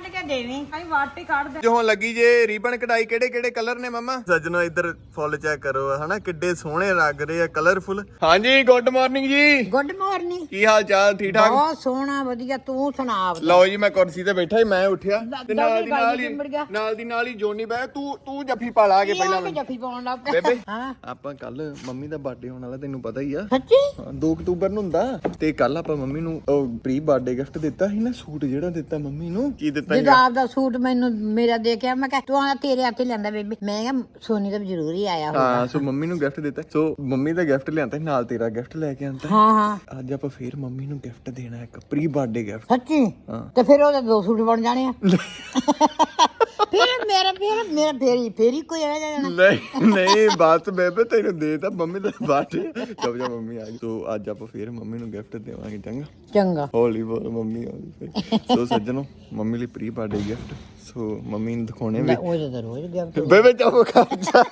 ਕੱਢ ਕੇ ਦੇਵੀਂ ਅਸੀਂ ਵਾਟੀ ਕੱਢ ਦੇ ਜੋ ਹੁਣ ਲੱਗੀ ਜੇ ਰੀਬਨ ਕਢਾਈ ਕਿਹੜੇ ਕਿਹੜੇ ਕਲਰ ਨੇ ਮਮਾ? ਸੱਜਣੋ ਇੱਧਰ ਫੁੱਲ ਚੈੱਕ ਕਰੋ ਹਨਾ ਕਿੱਡੇ ਸੋਹਣੇ ਲੱਗ ਰਹੇ ਆ ਕਲਰਫੁਲ ਹਾਂਜੀ ਗੁੱਡ ਮਾਰਨਿੰਗ ਜੀ। ਗੁੱਡ ਮਾਰਨਿੰਗ ਕੀ ਹਾਲ ਚਾਲ ਠੀਕ ਠਾਕ? ਬਹੁਤ ਸੋਹਣਾ ਵਧੀਆ ਤੂੰ ਸੁਣਾ ਆਪਦਾ। ਲਓ ਜੀ ਮੈਂ ਕੁਰਸੀ ਤੇ ਬੈਠਾ ਸੀ ਮੈਂ ਉੱਠਿਆ। ਤੇ ਨਾਲ ਦੀ ਗੱਲ ਨਾਲ ਹੀ ਚਿੰਬੜ ਗਿਆ। ਨਾਲ ਦੀ ਨਾਲ ਹੀ ਜੋਨੀ ਬੈ ਤੂੰ ਤੂੰ ਜੱਫੀ ਪਾ ਲਾ ਕੇ ਕੀ ਪਹਿਲਾਂ ਆ ਕੇ ਮੈਨੂੰ। ਜੱਫੀ ਪਾਉਣ ਲੱਗ ਪਿਆ ਬੇਬੇ ਹਾਂ। ਆਪਾਂ ਕੱਲ ਮੰਮੀ ਦਾ ਬਰਥਡੇ ਹੋਣ ਵਾਲਾ ਤੈਨੂੰ ਪਤਾ ਹੀ ਆ। ਸੱਚੀ? ਹਾਂ, 2 ਅਕਤੂਬਰ ਨੂੰ ਹੁੰਦਾ। ਤੇ ਕੱਲ ਆਪਾਂ ਮੰਮੀ ਨੂੰ ਪ੍ਰੀ ਬਰਥਡੇ ਗਿਫਟ ਦਿੱਤਾ ਸੀ ਨਾ ਸੂਟ ਜਿਹੜਾ ਦਿੱਤਾ ਮੰਮੀ ਨੂੰ। ਕੀ ਦਿੱਤਾ ਜਦੋਂ ਆਪਦਾ ਸੂਟ ਮੈਨੂੰ ਮੇਰਾ ਦੇ ਕੇ ਮੈਂ ਕਿਹਾ ਤੂੰ ਆ ਤੇਰੇ ਹੱਥੇ ਲੈਂਦਾ ਬੇਬੀ। ਮੈਂ ਕਿਹਾ ਸੋਨੀ ਤਾਂ ਜ਼ਰੂਰੀ ਆਇਆ ਹੋਊਗਾ। ਹਾਂ ਸੋ ਮੰਮੀ ਨੂੰ ਗਿਫਟ ਦਿੱਤਾ। ਸੋ ਮੰਮੀ ਦਾ ਗਿਫਟ ਲਿਆਂਦਾ ਸੀ, ਨਾਲ ਤੇਰਾ ਗਿਫਟ ਲੈ ਕੇ ਆਂਦਾ। ਹਾਂ ਹਾਂ। ਅੱਜ ਆਪਾਂ ਫੇਰ ਮੰਮੀ ਨੂੰ ਗਿਫਟ ਦੇਣਾ ਇੱਕ ਪ੍ਰੀ ਬਰਥਡੇ ਗਿਫਟ ਸੱਚੀ? ਹਾਂ। ਤੇ ਫਿਰ ਉਹਦੇ ਦੋ ਸੂਟ ਬਣ ਜਾਣੇ ਆ। ਫਿਰ ਮੇਰਾ ਫਿਰ ਮੇਰਾ ਫੇਰੀ ਫੇਰੀ ਕੋਈ ਆ ਜਾਣਾ। ਨਹੀਂ ਨਹੀਂ ਬਾਤ ਬੇਬੇ ਤੈਨੂੰ ਦੇ ਤਾਂ ਮੰਮੀ ਦਾ ਬਰਥਡੇ ਚੁੱਪ ਜਾ ਮੰਮੀ ਆ ਗਈ। ਸੋ ਅੱਜ ਆਪਾਂ ਫੇਰ ਮੰਮੀ ਨੂੰ ਗਿਫਟ ਦੇਵਾਂਗੇ ਚੰਗਾ? ਚੰਗਾ। ਹੌਲੀ ਬੋਲ ਮੰਮੀ ਹੌਲੀ ਸੋ ਸੱਜਣੋ ਮੰਮੀ ਲਈ pre birthday gift so mummy ਨੂੰ ਦਿਖਾਉਣੇ ਵੀ ਲੈ, ਉਹਦੇ ਤਾਂ ਰੋਜ਼ ਗਿਫਟ ਬੇਬੇ ਚੁੱਪ ਕਰ ਜਾ।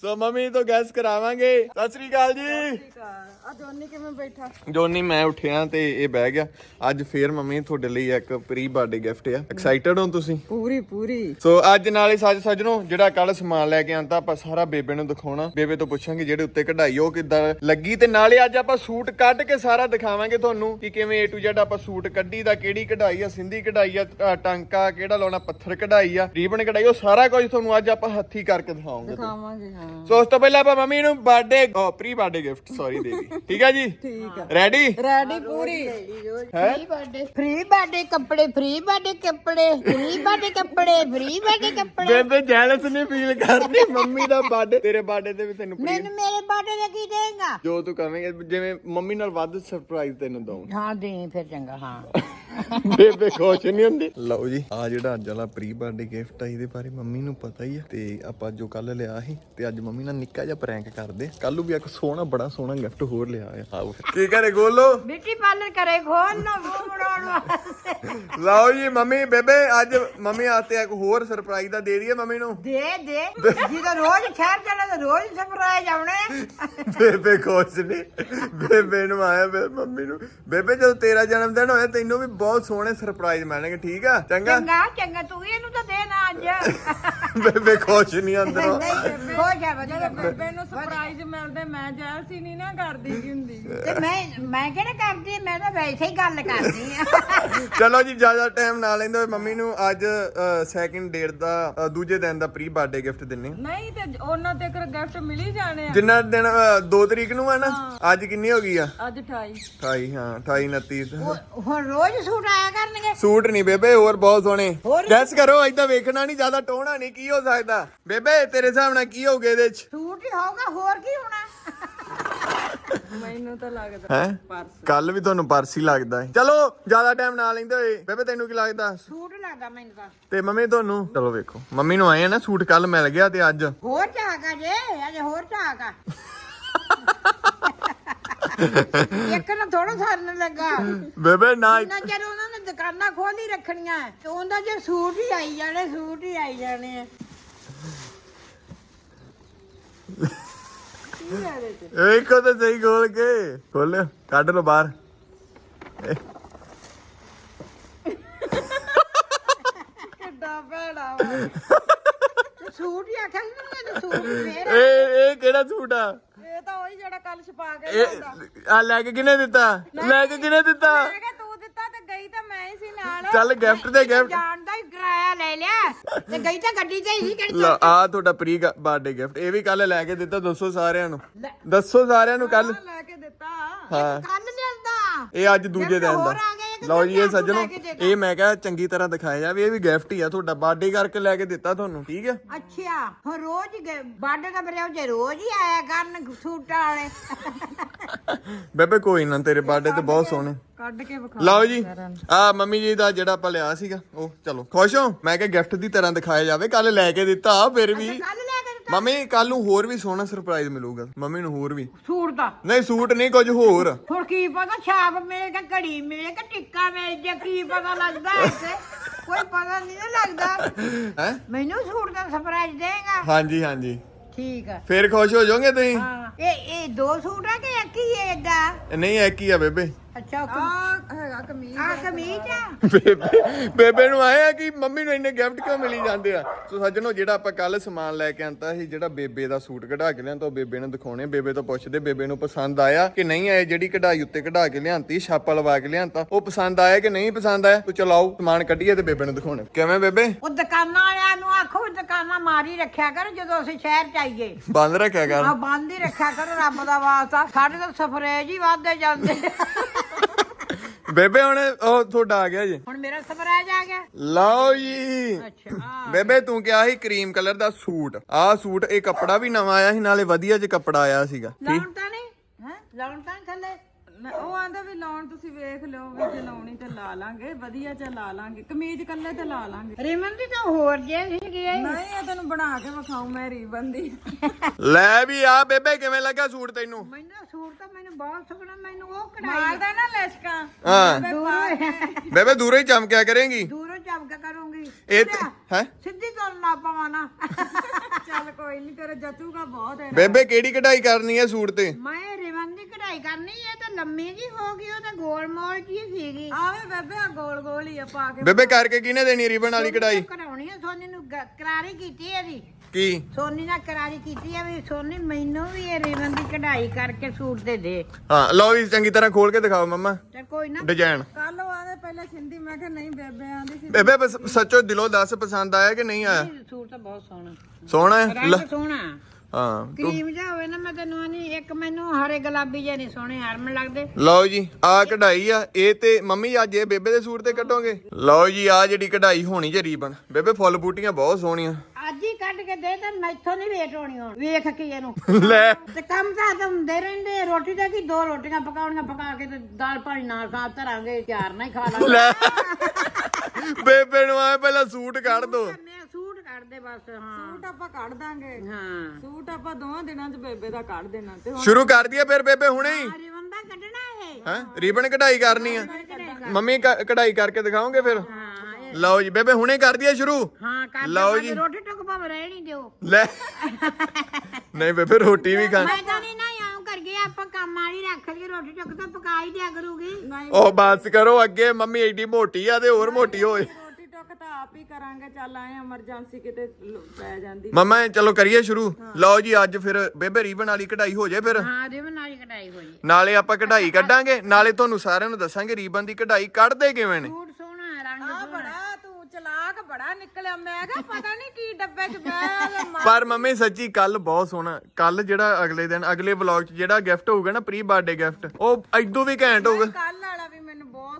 ਸੋ ਮੰਮੀ ਤੋਂ ਗੈਸ ਕਰਾਵਾਂਗੇ। ਸਤਿ ਸ੍ਰੀ ਅਕਾਲ ਜੀ। ਆ ਜੋਨੀ ਕਿਵੇਂ ਬੈਠਾ? ਜੋਨੀ ਮੈਂ ਉੱਠਿਆ ਤੇ ਇਹ ਬਹਿ ਗਿਆ। ਅੱਜ ਫੇਰ ਮੰਮੀ ਤੁਹਾਡੇ ਲਈ ਇੱਕ ਪ੍ਰੀ ਬਰਥਡੇ ਗਿਫਟ ਆ। ਐਕਸਾਈਟਡ ਹੋ ਤੁਸੀਂ? ਪੂਰੀ ਪੂਰੀ। ਸੋ ਅੱਜ ਨਾਲੇ ਸੱਜ ਸੱਜਣੋ ਜਿਹੜਾ ਕੱਲ ਸਮਾਨ ਲੈ ਕੇ ਆਂਦਾ ਆਪਾਂ ਸਾਰਾ ਬੇਬੇ ਨੂੰ ਦਿਖਾਉਣਾ। ਬੇਬੇ ਤੋਂ ਪੁੱਛਾਂਗੇ ਜਿਹੜੇ ਉੱਤੇ ਕਢਾਈ ਉਹ ਕਿੱਦਾਂ ਲੱਗੀ? ਤੇ ਨਾਲੇ ਅੱਜ ਆਪਾਂ ਸੂਟ ਕੱਢ ਕੇ ਸਾਰਾ ਦਿਖਾਵਾਂਗੇ ਤੁਹਾਨੂੰ ਕਿ ਕਿਵੇਂ A to Z ਆਪਾਂ ਸੂਟ ਕੱਢੀ ਦਾ ਕਿਹੜੀ ਕਢਾਈ ਆ ਸਿੰਧੀ ਕਢਾਈ ਆ ਅ, ਟਾਂਕਾ ਕਿਹੜਾ ਲਾਉਣਾ ਪੱਥਰ ਕਢਾਈ ਆ ਰੀਬਨ ਕਢਾਈ ਉਹ ਸਾਰਾ ਕੁਝ ਤੁਹਾਨੂੰ ਅੱਜ ਆਪਾਂ ਹੱਥੀ ਕਰਕੇ ਦਿਖਾਵਾਂਗੇ ਖਾਵਾਂਗੇ ਹਾਂ। ਸੋ ਉਸ ਤੋਂ ਪਹਿਲਾਂ ਆਪਾਂ ਮੰਮੀ ਨੂੰ birthday pre birthday gift sorry ਦੇ ਦੀ ਠੀਕ ਆ ਜੀ? ਠੀਕ ਆ। ਰੈਡੀ ਰੈਡੀ ਪੂਰੀ? ਫ੍ਰੀ ਬਰਥਡੇ ਫ੍ਰੀ ਬਰਥਡੇ ਕੱਪੜੇ ਫ੍ਰੀ ਬਰਥਡੇ ਕੱਪੜੇ ਫ੍ਰੀ ਬਰਥਡੇ ਕੱਪੜੇ ਫ੍ਰੀ ਬਰਥਡੇ ਕੱਪੜੇ ਬੇਬੇ ਜੈਲਸ ਨਹੀਂ ਫੀਲ ਕਰਦੀ ਮੰਮੀ ਦਾ ਬਰਥਡੇ ਤੇਰੇ ਬਰਥਡੇ ਤੇ ਵੀ ਤੈਨੂੰ ਮੈਨੂੰ ਮੇਰੇ ਬਰਥਡੇ ਦਾ ਕੀ ਦੇਗਾ? ਜੋ ਤੂੰ ਕਵੇਂਗੇ ਜਿਵੇਂ ਮੰਮੀ ਨਾਲ ਵੱਧ ਸਰਪ੍ਰਾਈਜ਼ ਤੈਨੂੰ ਦਊਂ ਹਾਂ ਦੇ ਫਿਰ ਚੰਗਾ ਹਾਂ। ਬੇਬੇ ਖੁਸ਼ ਨਹੀਂ ਹੁੰਦੀ। ਲਓ ਜੀ ਆ ਜਿਹੜਾ ਅੱਜ ਵਾਲਾ ਪ੍ਰੀ ਬਰਥਡੇ ਗਿਫਟ ਆ ਇਹਦੇ ਬਾਰੇ ਮੰਮੀ ਨੂੰ ਪਤਾ ਹੀ ਆ। ਤੇ ਆਪਾਂ ਜੋ ਕੱਲ ਲਿਆ ਸੀ ਤੇ ਅੱਜ ਮੰਮੀ ਨਾਲ ਨਿੱਕਾ ਜਿਹਾ ਪ੍ਰੈਂਕ ਕਰਦੇ ਕੱਲ ਨੂੰ ਵੀ ਇੱਕ ਸੋਹਣਾ ਬੜਾ ਸੋਹਣਾ ਗਿਫਟ ਹੋਰ ਲਿਆ ਆ। ਆਓ। ਕੀ ਕਰੇ ਗੋਲੋ? ਬਿਊਟੀ ਪਾਰਲਰ ਕਰੇ ਖੋਲ ਨਾ ਮੂੰਹ ਬਣਾਉਣ ਵਾਸਤੇ। ਲਓ ਜੀ ਮੰਮੀ ਬੇਬੇ ਅੱਜ ਮੰਮੀ ਆਤੇ ਇੱਕ ਹੋਰ ਸਰਪ੍ਰਾਈਜ਼ ਦਾ ਦੇ ਦਈਏ ਮੰਮੀ ਨੂੰ। ਦੇ ਦੇ। ਜਦੋਂ ਰੋਜ਼ ਸ਼ਹਿਰ ਜਾਣਾ ਤਾਂ ਰੋਜ਼ ਸਰਪ੍ਰਾਈਜ਼ ਆਉਣੇ ਬੇਬੇ ਖੁਸ਼ ਨਹੀਂ। ਬੇਬੇ ਨੂੰ ਆਇਆ ਮੰਮੀ ਨੂੰ। ਬੇਬੇ ਜਦੋਂ ਤੇਰਾ ਜਨਮ ਦਿਨ ਹੋਇਆ ਤੈਨੂੰ ਵੀ ਬਹੁਤ ਸੋਹਣੇ ਸਰਪ੍ਰਾਈਜ਼ ਮਿਲਣਗੇ ਠੀਕ ਆ? ਚੰਗਾ? ਚੰਗਾ ਚੰਗਾ ਤੂੰ ਇਹਨੂੰ ਤਾਂ ਦੇ ਨਾ ਅੱਜ ਬੇਬੇ ਖੁਸ਼ ਨਹੀਂ ਅੰਦਰੋਂ ਹੈ ਵਧੀਆ ਬੇਬੇ ਨੂੰ ਸਰਪ੍ਰਾਈਜ਼ ਮਿਲਦੇ ਮੈਂ ਜੈਲਸੀ ਨਹੀਂ ਨਾ ਕਰਦੀ ਹੁੰਦੀ। ਤੇ ਮੈਂ ਮੈਂ ਕਿਹੜਾ ਕਰਦੀ ਮੈਂ ਤਾਂ ਵੈਸੇ ਹੀ ਗੱਲ ਕਰਦੀ ਆ। ਚਲੋ ਜੀ ਜ਼ਿਆਦਾ ਟਾਈਮ ਨਾ ਲੈਂਦੇ ਹੋਏ ਮੰਮੀ ਨੂੰ ਅੱਜ ਸੈਕਿੰਡ ਡੇਟ ਦਾ ਦੂਜੇ ਦਿਨ ਦਾ ਪ੍ਰੀ ਬਰਥਡੇ ਗਿਫਟ ਦਿੰਨੇ। ਨਹੀਂ ਤੇ ਉਹਨਾਂ ਤੇ ਕਰ ਗਿਫਟ ਮਿਲ ਹੀ ਜਾਣੇ ਆ। ਜਿੰਨਾ ਦਿਨ 2 ਤਰੀਕ ਨੂੰ ਆ ਨਾ ਅੱਜ ਕਿੰਨੀ ਹੋ ਗਈ ਆ? ਅੱਜ 28 28 ਹਾਂ 28 29 ਹੁਣ ਰੋਜ਼ ਸੂਟ ਆਇਆ ਕਰਨਗੇ। ਸੂਟ ਨਹੀਂ ਬੇਬੇ ਹੋਰ ਬਹੁਤ ਸੋਹਣੇ। ਹੋਰ? ਗੈਸ ਕਰੋ ਏਦਾਂ ਵੇਖਣਾ ਨਹੀਂ ਜ਼ਿਆਦਾ ਟੋਣਾ ਨਹੀਂ ਕੀ ਹੋ ਸਕਦਾ? ਬੇਬੇ ਤੇਰੇ ਹਿਸਾਬ ਨਾਲ ਕੀ ਹੋਊਗਾ ਇਹਦੇ ਚ? ਸੂਟ ਹੀ ਹੋਊਗਾ ਹੋਰ ਕੀ ਹੋਣਾ? ਮੈਨੂੰ ਤਾਂ ਲੱਗਦਾ ਹੈ? ਪਰਸ। ਕੱਲ ਵੀ ਤੁਹਾਨੂੰ ਪਰਸ ਹੀ ਲੱਗਦਾ ਹੈ। ਚਲੋ ਜ਼ਿਆਦਾ ਟਾਈਮ ਨਾ ਲੈਂਦੇ ਹੋਏ। ਬੇਬੇ ਤੈਨੂੰ ਕੀ ਲੱਗਦਾ? ਸੂਟ ਲੱਗਦਾ ਮੈਨੂੰ ਤਾਂ। ਤੇ ਮੰਮੀ ਤੁਹਾਨੂੰ? ਚਲੋ ਵੇਖੋ। ਮੰਮੀ ਨੂੰ ਆਏ ਆ ਨਾ ਸੂਟ ਕੱਲ ਮਿਲ ਗਿਆ ਤੇ ਅੱਜ। ਹੋਰ ਝਾਕਾ ਜੇ? ਅਜੇ ਹੋਰ ਝਾਕਾ ਇੱਕ ਨਾ ਥੋੜਾ ਸਾਰਨ ਲੱਗਾ। ਬੇਬੇ ਨਾ ਨਾ ਚਿਰ ਉਹਨਾਂ ਨੇ ਦੁਕਾਨਾਂ ਖੋਲੀ ਰੱਖਣੀਆਂ ਤੇ ਉਹਦਾ ਜੇ ਸੂਟ ਹੀ ਆਈ ਜਾਣੇ ਸੂਟ ਹੀ ਆਈ ਜਾਣੇ ਆ। ਵੇਖੋ ਤੇ ਸਹੀ ਖੋਲ ਕੇ। ਖੋਲਿਓ ਕੱਢ ਲਓ ਬਾਹਰ। ਕਿੱਡਾ ਭੈੜਾ ਤੇ ਸੂਟ ਹੀ ਆਖਿਆ ਸੀ ਨਾ ਮੈਂ ਸੂਟ ਫੇਰ ਇਹ ਇਹ ਕਿਹੜਾ ਸੂਟ ਆ? ਇਹ ਤਾਂ ਉਹੀ ਜਿਹੜਾ ਕੱਲ ਛਪਾ ਕੇ ਲਿਆਂਦਾ ਇਹ ਆ ਲੈ ਕੇ ਕਿਨੇ ਦਿੱਤਾ? ਲੈ ਕੇ ਕਿਨੇ ਦਿੱਤਾ? ਮੈਂ ਕਿਹਾ ਤੂੰ ਦਿੱਤਾ ਤੇ ਗਈ ਤਾਂ ਮੈਂ ਹੀ ਸੀ ਨਾਲ। ਚੱਲ ਗਿਫਟ ਦੇ ਗਿਫਟ। ਜਾਣ ਦਾ ਹੀ ਕਿਰਾਇਆ ਲੈ ਲਿਆ। ਤੇ ਗਈ ਤਾਂ ਗੱਡੀ ਤੇ ਹੀ ਸੀ ਕਿਹੜੀ ਲਓ ਆ ਤੁਹਾਡਾ ਪ੍ਰੀ ਬਰਥਡੇ ਗਿਫਟ ਇਹ ਵੀ ਕੱਲ ਲੈ ਕੇ ਦਿੱਤਾ ਦੱਸੋ ਸਾਰਿਆਂ ਨੂੰ। ਦੱਸੋ ਸਾਰਿਆਂ ਨੂੰ ਕੱਲ। ਲੈ ਕੇ ਦਿੱਤਾ। ਹਾਂ। ਕੱਲ ਲਿਆਂਦਾ। ਇਹ ਅੱਜ ਦੂਜੇ ਦਿਨ ਹੋਰ ਦਾ ਆ ਗਏ, ਲਓ ਜੀ ਇਹ ਸੱਜਣੋ। ਇਹ ਮੈਂ ਕਿਹਾ ਚੰਗੀ ਤਰ੍ਹਾਂ ਦਿਖਾਇਆ ਜਾਵੇ ਇਹ ਵੀ ਗਿਫਟ ਹੀ ਆ ਤੁਹਾਡਾ ਬਰਥਡੇ ਕਰਕੇ ਲੈ ਕੇ ਦਿੱਤਾ ਤੁਹਾਨੂੰ ਠੀਕ ਹੈ ਅੱਛਾ ਹੁਣ ਰੋਜ਼ ਬਾਡੇ ਦਾ ਬਰਿਆ ਜੇ ਰੋਜ਼ ਹੀ ਆਇਆ ਕਰਨ ਸੂਟਾਂ ਵਾਲੇ। ਬੇਬੇ ਕੋਈ ਨਾ ਤੇਰੇ ਬਰਥਡੇ ਤੇ ਬਹੁਤ ਸੋਹਣੇ। ਕੱਢ ਕੇ ਵਿਖਾ ਲਓ ਜੀ ਆ ਮੰਮੀ ਜੀ ਦਾ ਜਿਹੜਾ ਆਪਾਂ ਲਿਆ ਸੀਗਾ ਉਹ ਚਲੋ ਖੁਸ਼ ਹੋ? ਮੈਂ ਕਿਹਾ ਗਿਫਟ ਦੀ ਤਰ੍ਹਾਂ ਦਿਖਾਇਆ ਜਾਵੇ ਕੱਲ ਲੈ ਕੇ ਦਿੱਤਾ ਫਿਰ ਵੀ। ਕੱਲ ਮੰਮੀ ਕੱਲ ਨੂੰ ਹੋਰ ਵੀ ਸੋਹਣਾ ਸਰਪ੍ਰਾਈਜ਼ ਮਿਲੂਗਾ। ਮੰਮੀ ਨੂੰ ਹੋਰ ਵੀ। ਸੂਟ ਦਾ? ਨਹੀਂ ਸੂਟ ਨਹੀਂ ਕੁਝ ਹੋਰ। ਹੁਣ ਕੀ ਪਤਾ ਛਾਪ ਮਿਲੇਗਾ ਘੜੀ ਮਿਲੇਗਾ ਟਿੱਕਾ ਮਿਲ ਜੇ ਕੀ ਪਤਾ ਲੱਗਦਾ ਇੱਥੇ। ਕੋਈ ਪਤਾ ਨਹੀਂ ਨਾ ਲੱਗਦਾ। ਹੈ? ਮੈਨੂੰ ਸੂਟ ਦਾ ਸਰਪ੍ਰਾਈਜ਼ ਦੇਗਾ। ਹਾਂਜੀ ਹਾਂਜੀ। ਠੀਕ ਆ। ਫੇਰ ਖੁਸ਼ ਹੋ ਜਾਓਗੇ ਤੁਸੀਂ? ਹਾਂ। ਇਹ ਇਹ ਦੋ ਸੂਟ ਆ ਕਿ ਇੱਕ ਹੀ ਹੈ ਏਡਾ ਨਹੀਂ ਇੱਕ ਹੀ ਆ ਬੇਬੇ। ਅੱਛਾ ਆ ਹੈਗਾ ਕਮੀਜ਼ ਆ। ਕਮੀਜ਼ ਆ? ਬੇਬੇ ਬੇਬੇ ਨੂੰ ਆਇਆ ਕਿ ਮੰਮੀ ਨੂੰ ਇੰਨੇ ਗਿਫਟ ਕਿਉਂ ਮਿਲੀ ਜਾਂਦੇ ਆ? ਸੋ ਸੱਜਣੋ ਜਿਹੜਾ ਆਪਾਂ ਕੱਲ ਸਮਾਨ ਲੈ ਕੇ ਆਂਤਾ ਸੀ ਜਿਹੜਾ ਬੇਬੇ ਦਾ ਸੂਟ ਕਢਾ ਕੇ ਲਿਆਂਤਾ ਉਹ ਬੇਬੇ ਨੂੰ ਦਿਖਾਉਣੇ ਬੇਬੇ ਤੋਂ ਪੁੱਛਦੇ ਬੇਬੇ ਨੂੰ ਪਸੰਦ ਆਇਆ ਕਿ ਨਹੀਂ ਆਇਆ? ਜਿਹੜੀ ਕਢਾਈ ਉੱਤੇ ਕਢਾ ਕੇ ਲਿਆਂਤੀ ਛਾਪਾ ਲਵਾ ਕੇ ਲਿਆਂਤਾ ਉਹ ਪਸੰਦ ਆਇਆ ਕਿ ਨਹੀਂ ਪਸੰਦ ਆਇਆ? ਤੋ ਚਲਾਓ ਸਮਾਨ ਕੱਢੀਏ ਤੇ ਬੇਬੇ ਨੂੰ ਦਿਖਾਉਣੇ। ਕਿਵੇਂ ਬੇਬੇ? ਉਹ ਦੁਕਾਨਾਂ ਵਾਲਿਆਂ ਨੂੰ ਆਖੋ ਦੁਕਾਨਾਂ ਮਾਰੀ ਰੱਖਿਆ ਕਰੋ ਜਦੋਂ ਅਸੀਂ ਸ਼ਹਿਰ ਚ ਆਈਏ ਬੰਦ ਰੱਖਿਆ ਕਰ। ਆ ਬੰਦ ਹੀ ਰੱਖਿਆ ਕਰੋ ਰੱਬ ਦਾ ਵਾਸਤਾ। ਸਾਡੇ ਤਾਂ ਸਫਰੇਜ ਹੀ ਵੱਧਦੇ ਜਾਂਦੇ ਬੇਬੇ ਹੁਣ ਉਹ ਤੁਹਾਡਾ ਆ ਗਿਆ ਜੀ। ਹੁਣ ਮੇਰਾ ਸਫਰੇਜ ਆ ਗਿਆ। ਲਓ ਜੀ। ਅੱਛਾ ਬੇਬੇ ਤੂੰ ਕਿਹਾ ਸੀ ਕਰੀਮ ਕਲਰ ਦਾ ਸੂਟ। ਆਹ ਸੂਟ ਇਹ ਕੱਪੜਾ ਵੀ ਨਵਾਂ ਆਇਆ ਸੀ ਨਾਲੇ ਵਧੀਆ ਜਿਹਾ ਕੱਪੜਾ ਆਇਆ ਸੀਗਾ। ਲਾਉਣ ਤਾਂ ਨਹੀਂ ਹੈ? ਲਾਉਣ ਤਾਂ ਥੱਲੇ। ਮੈਂ- ਉਹ ਆਂਦਾ ਵੀ ਲਾਉਣ ਤੁਸੀਂ ਵੇਖ ਲਿਓ ਵੀ ਜੇ ਲਾਉਣੀ ਤੇ ਲਾ ਲਾਂਗੇ ਵਧੀਆ ਚ ਲਾ ਲਾਂਗੇ ਕਮੀਜ਼ ਕੱਲੇ ਤੇ ਲਾ ਲਾਂਗੇ। ਰਿਮਨ ਦੀ ਤਾਂ ਹੋਰ ਜੇ ਸੀਗੀ ਇਹ ਨਹੀਂ ਇਹ ਤੈਨੂੰ ਬਣਾ ਕੇ ਵਿਖਾਉ ਮੈਂ ਰੀਬਨ ਦੀ। ਲੈ ਵੀ ਆ ਬੇਬੇ ਕਿਵੇਂ ਲੱਗਾ ਸੂਟ ਤੈਨੂੰ? ਮੈਨੂੰ ਸੂਟ ਤਾਂ ਮੈਨੂੰ ਬਹੁਤ ਸੁਪਨਾ ਮੈਨੂੰ ਉਹ ਕਢਾਈ ਮਾਰਦਾ ਨਾ ਲੈਸ਼ਕਾਂ। ਹਾਂ। ਦੂਰੋਂ ਬੇਬੇ ਦੂਰੋਂ ਹੀ ਚਮਕਿਆ ਕਰੇਂਗੀ। ਦੂਰੋਂ ਚਮਕ ਕਰੂੰਗੀ। ਇਹ ਹੈ? ਸਿੱਧੀ ਤੁਰਨ ਲੱਗ ਪਵਾਂ ਨਾ। ਚੱਲ ਕੋਈ ਨਹੀਂ ਤੇਰੇ ਜਚੂਗਾ ਬਹੁਤ ਹੈ ਬੇਬੇ ਕਿਹੜੀ ਕਢਾਈ ਕਰਨੀ ਹੈ ਸੂਟ ਤੇ? ਮੈਂ ਰਿਮਨ ਦੀ ਕਢਾਈ ਕਰਨੀ ਇਹ ਤਾਂ ਲੰਮੀ ਜੀ ਹੋ ਗਈ ਉਹ ਤਾਂ ਗੋਲ ਮੋਲ ਜੀ ਸੀਗੀ। ਆਵੇ ਬੇਬੇ ਆ ਗੋਲ ਗੋਲ ਹੀ ਆ ਪਾ ਕੇ। ਬੇਬੇ ਕਰਕੇ ਕਿਹਨੇ ਦੇਣੀ ਰਿਬਨ ਵਾਲੀ ਕਢਾਈ? ਕਢਾਉਣੀ ਆ ਸੋਨੀ ਨੂੰ ਗ- ਕਰਾਰੀ ਕੀਤੀ ਇਹਦੀ। ਕੀ? ਸੋਨੀ ਨਾਲ ਕਰਾਰੀ ਕੀਤੀ ਆ ਵੀ ਸੋਨੀ ਮੈਨੂੰ ਵੀ ਇਹ ਰਿਮਨ ਦੀ ਕਢਾਈ ਕਰਕੇ ਸੂਟ ਦੇ ਦੇ। ਹਾਂ ਲਓ ਵੀ ਚੰਗੀ ਤਰ੍ਹਾਂ ਖੋਲ ਕੇ ਦਿਖਾਓ ਮੰਮਾ। ਤੇ ਕੋਈ ਨਾ। ਡਿਜ਼ਾਈਨ ਕੱਲ ਉਹ ਆਂਦੇ ਪਹਿਲਾਂ ਸਿੰਦੀ ਮੈਂ ਕਿਹਾ ਨਹੀਂ ਬੇਬੇ ਆਂਦੀ ਸੀ ਬੇਬੇ ਬਸ ਸੱਚੋ ਦਿਲੋਂ ਦੱਸ ਪਸੰਦ ਆਇਆ ਕਿ ਨਹੀਂ ਆਇਆ? ਸੂਟ ਤਾਂ ਬਹੁਤ ਸੋਹਣਾ। ਸੋਹਣਾ ਹੈ? ਲੈ, ਸੋਹਣਾ। ਹਾਂ ਕਰੀਮ ਜਿਹਾ ਹੋਵੇ ਨਾ ਮੈਂ ਤੈਨੂੰ ਨਹੀਂ ਇੱਕ ਮੈਨੂੰ ਹਰੇ ਗੁਲਾਬੀ ਜਿਹੇ ਨਹੀਂ ਸੋਹਣੇ ਹਰਮਨ ਲੱਗਦੇ। ਲਓ ਜੀ ਆ ਕਢਾਈ ਆ ਇਹ ਤੇ ਮੰਮੀ ਅੱਜ ਇਹ ਬੇਬੇ ਦੇ ਸੂਟ ਤੇ ਕੱਢੋਗੇ? ਲਓ ਜੀ ਆ ਜਿਹੜੀ ਕਢਾਈ ਹੋਣੀ ਜੇ ਰੀਬਨ। ਬੇਬੇ ਫੁੱਲ ਬੂਟੀਆਂ ਬਹੁਤ ਸੋਹਣੀਆਂ। ਅੱਜ ਹੀ ਕੱਢ ਕੇ ਦੇ ਤਾਂ ਮੈਥੋਂ ਨਹੀਂ ਵੇਟ ਹੋਣੀ ਹੁਣ। ਵੇਖ ਕੇ ਇਹਨੂੰ। ਲੈ। ਤੇ ਕੰਮ ਤਾਂ ਤਾਂ ਹੁੰਦੇ ਰਹਿੰਦੇ ਆ। ਰੋਟੀ ਦਾ ਕੀ ਦੋ ਰੋਟੀਆਂ ਪਕਾਉਣੀਆਂ ਪਕਾ ਕੇ ਤੇ ਦਾਲ ਪਾਣੀ ਨਾਲ ਖਾ ਧਰਾਂਗੇ ਚਾਰ ਨਾਲ ਹੀ ਖਾ ਲਾਂਗੇ। ਲੈ। ਬੇਬੇ ਨੂੰ ਆਏ ਪਹਿਲਾਂ ਸੂਟ ਕੱਢ ਦੋ। ਸੂਟ ਕੱਢਦੇ ਬਸ ਹਾਂ। ਸੂਟ ਆਪਾਂ ਕੱਢ ਦਾਂਗੇ। ਹਾਂ। ਸੂਟ ਆਪਾਂ ਦੋਵਾਂ ਦਿਨਾਂ ਚ ਬੇਬੇ ਦਾ ਕੱਢ ਦੇਣਾ ਤੇ ਹੁਣ ਸ਼ੁਰੂ ਕਰ ਦਈਏ ਫਿਰ ਬੇਬੇ ਹੁਣੇ ਹੀ। ਹਰੇ ਬੰਦਾ ਕੱਢਣਾ ਇਹ। ਹੈ? ਰੀਬਨ ਕਢਾਈ ਕਰਨੀ ਆ। ਮੰਮੀ ਕ- ਕਢਾਈ ਕਰਕੇ ਦਿਖਾਓਗੇ ਫਿਰ? ਹਾਂ ਇਹ- ਲਓ ਜੀ ਬੇਬੇ ਹੁਣੇ ਕਰ ਦਈਏ ਸ਼ੁਰੂ। ਹਾਂ ਕਰ ਲਓ ਜੀ। ਰੋਟੀ ਟੁੱਕ ਭਾਵੇਂ ਰਹਿ ਨਹੀਂ ਦਿਓ। ਲੈ। ਨਹੀਂ ਬੇਬੇ ਰੋਟੀ ਵੀ ਖਾ ਮੈਂ ਤਾਂ ਨਹੀਂ ਨਾ ਆਉਂ ਕਰ ਗਿਆ ਆਪਾਂ ਕੰਮ ਵਾਲੀ ਰੱਖ ਲਈ ਰੋਟੀ ਟੁੱਕ ਤਾਂ ਪਕਾ ਹੀ ਦਿਆ ਕਰੂਗੀ। ਉਹ ਬਸ ਕਰੋ ਅੱਗੇ ਮੰਮੀ ਐਡੀ ਮੋਟੀ ਆ ਤੇ ਹੋਰ ਮੋਟੀ ਹੋਏ। ਤਾਂ ਆਪ ਹੀ ਕਰਾਂਗੇ ਚੱਲ ਆਏ ਐਮਰਜੈਂਸੀ ਕਿਤੇ ਲ- ਪੈ ਜਾਂਦੀ। ਮਮਾ ਚਲੋ ਕਰੀਏ ਸ਼ੁਰੂ। ਲਓ ਜੀ ਅੱਜ ਫਿਰ ਬੇਬੇ ਰੀਬਨ ਵਾਲੀ ਕਢਾਈ ਹੋ ਜਾਏ ਫਿਰ। ਹਾਂ ਰਿਮਨ ਵਾਲੀ ਕਢਾਈ ਹੋ ਜੀ। ਨਾਲੇ ਆਪਾਂ ਕਢਾਈ ਕੱਢਾਂਗੇ ਨਾਲੇ ਤੁਹਾਨੂੰ ਸਾਰਿਆਂ ਨੂੰ ਦੱਸਾਂਗੇ ਰੀਬਨ ਦੀ ਕਢਾਈ ਕੱਢਦੇ ਕਿਵੇਂ ਨੇ। ਸੂਟ ਸੋਹਣਾ ਹੈ, ਰੰਗ ਆ ਸੋਹਣਾ ਬੜਾ ਤੂੰ ਚਲਾਕ ਬੜਾ ਨਿਕਲਿਆ। ਮੈਂ ਕਿਹਾ ਪਤਾ ਨਹੀਂ ਕੀ ਡੱਬੇ ਚ ਬੈ ਪਰ ਮੰਮੀ ਸੱਚੀ ਕੱਲ ਬਹੁਤ ਸੋਹਣਾ। ਕੱਲ ਜਿਹੜਾ ਅਗਲੇ ਦਿਨ ਅਗਲੇ ਵਲੌਗ 'ਚ ਜਿਹੜਾ ਗਿਫਟ ਹੋਊਗਾ ਨਾ ਪ੍ਰੀ ਬਰਥਡੇ ਗਿਫਟ ਉਹ ਐਦੋਂ ਵੀ ਘੈਂਟ ਹੋਊਗਾ।